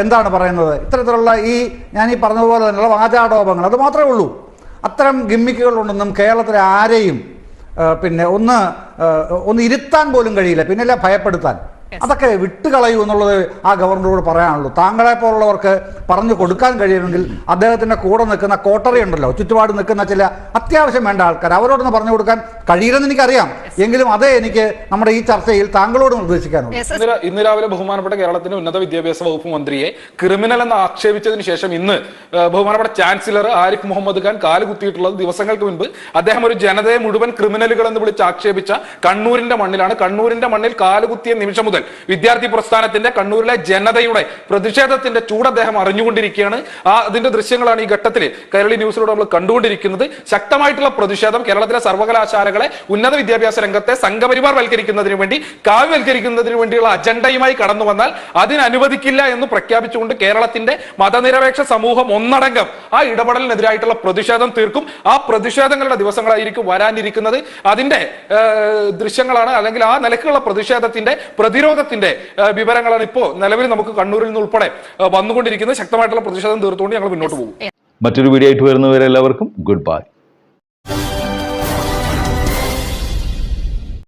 എന്താണ് പറയുന്നത്? ഇത്തരത്തിലുള്ള ഈ ഞാൻ ഈ പറഞ്ഞതുപോലെ തന്നെയുള്ള വാചാടോപങ്ങൾ. അത് മാത്രമേ ഉള്ളൂ. അത്തരം ഗിമ്മിക്കുകളുണ്ടെന്നും കേരളത്തിലെ ആരെയും പിന്നെ ഒന്ന് ഒന്ന് ഇരുത്താൻ പോലും കഴിയില്ല. പിന്നല്ല ഭയപ്പെടുത്താൻ. അതൊക്കെ വിട്ടുകളയൂ എന്നുള്ളത് ആ ഗവർണറോട് പറയാനുള്ളൂ. താങ്കളെ പോലുള്ളവർക്ക് പറഞ്ഞു കൊടുക്കാൻ കഴിയുമെങ്കിൽ അദ്ദേഹത്തിന്റെ കൂടെ നിൽക്കുന്ന കോട്ടറി ഉണ്ടല്ലോ ചുറ്റുപാട് നിൽക്കുന്ന ചില അത്യാവശ്യം വേണ്ട ആൾക്കാർ അവരോടൊന്ന് പറഞ്ഞു കൊടുക്കാൻ കഴിയില്ലെന്ന് എനിക്കറിയാം. എങ്കിലും അതേ എനിക്ക് നമ്മുടെ ഈ ചർച്ചയിൽ താങ്കളോട് നിർദ്ദേശിക്കാനുള്ളൂ ഇന്ന് രാവിലെ ബഹുമാനപ്പെട്ട കേരളത്തിന്റെ ഉന്നത വിദ്യാഭ്യാസ വകുപ്പ് മന്ത്രിയെ ക്രിമിനൽ എന്ന് ആക്ഷേപിച്ചതിന് ശേഷം ഇന്ന് ബഹുമാനപ്പെട്ട ചാൻസലർ ആരിഫ് മുഹമ്മദ് ഖാൻ കാൽ കുത്തിയിട്ടുള്ളത് ദിവസങ്ങൾക്ക് മുൻപ് അദ്ദേഹം ഒരു ജനതയെ മുഴുവൻ ക്രിമിനലുകൾ എന്ന് വിളിച്ച് ആക്ഷേപിച്ച കണ്ണൂരിന്റെ മണ്ണിലാണ്. കണ്ണൂരിന്റെ മണ്ണിൽ കാൽ കുത്തിയ നിമിഷം മുതൽ വിദ്യാർത്ഥി പ്രസ്ഥാനത്തിന്റെ കണ്ണൂരിലെ ജനതയുടെ പ്രതിഷേധത്തിന്റെ ചൂട് അദ്ദേഹം അറിഞ്ഞുകൊണ്ടിരിക്കുകയാണ്. ആ അതിന്റെ ദൃശ്യങ്ങളാണ് ഈ ഘട്ടത്തിൽ കേരളി ന്യൂസിലൂടെ നമ്മൾ കണ്ടുകൊണ്ടിരിക്കുന്നത്. ശക്തമായിട്ടുള്ള പ്രതിഷേധം കേരളത്തിലെ സർവകലാശാലകളെ ഉന്നത വിദ്യാഭ്യാസ രംഗത്തെ സംഘപരിവാർ വൽക്കരിക്കുന്നതിന് വേണ്ടി കാവ്യവൽക്കരിക്കുന്നതിന് വേണ്ടിയുള്ള അജണ്ടയുമായി കടന്നു വന്നാൽ അതിനനുവദിക്കില്ല എന്ന് പ്രഖ്യാപിച്ചുകൊണ്ട് കേരളത്തിന്റെ മതനിരപേക്ഷ സമൂഹം ഒന്നടങ്കം ആ ഇടപെടലിനെതിരായിട്ടുള്ള പ്രതിഷേധം തീർക്കും. ആ പ്രതിഷേധങ്ങളുടെ ദിവസങ്ങളായിരിക്കും വരാനിരിക്കുന്നത്. അതിന്റെ ദൃശ്യങ്ങളാണ് അല്ലെങ്കിൽ ആ നിലക്കുള്ള പ്രതിഷേധത്തിന്റെ പ്രതിരോധത്തിന്റെ വിവരങ്ങളാണ് ഇപ്പോ നിലവിൽ നമുക്ക് കണ്ണൂരിൽ നിന്ന് ഉൾപ്പെടെ വന്നുകൊണ്ടിരിക്കുന്നത്. ശക്തമായിട്ടുള്ള പ്രതിഷേധം തീർത്തുകൊണ്ട് ഞങ്ങൾ മുന്നോട്ട് പോകും. മറ്റൊരു വീഡിയോ ആയിട്ട് വരുന്നവരെല്ലാവർക്കും ഗുഡ് ബൈ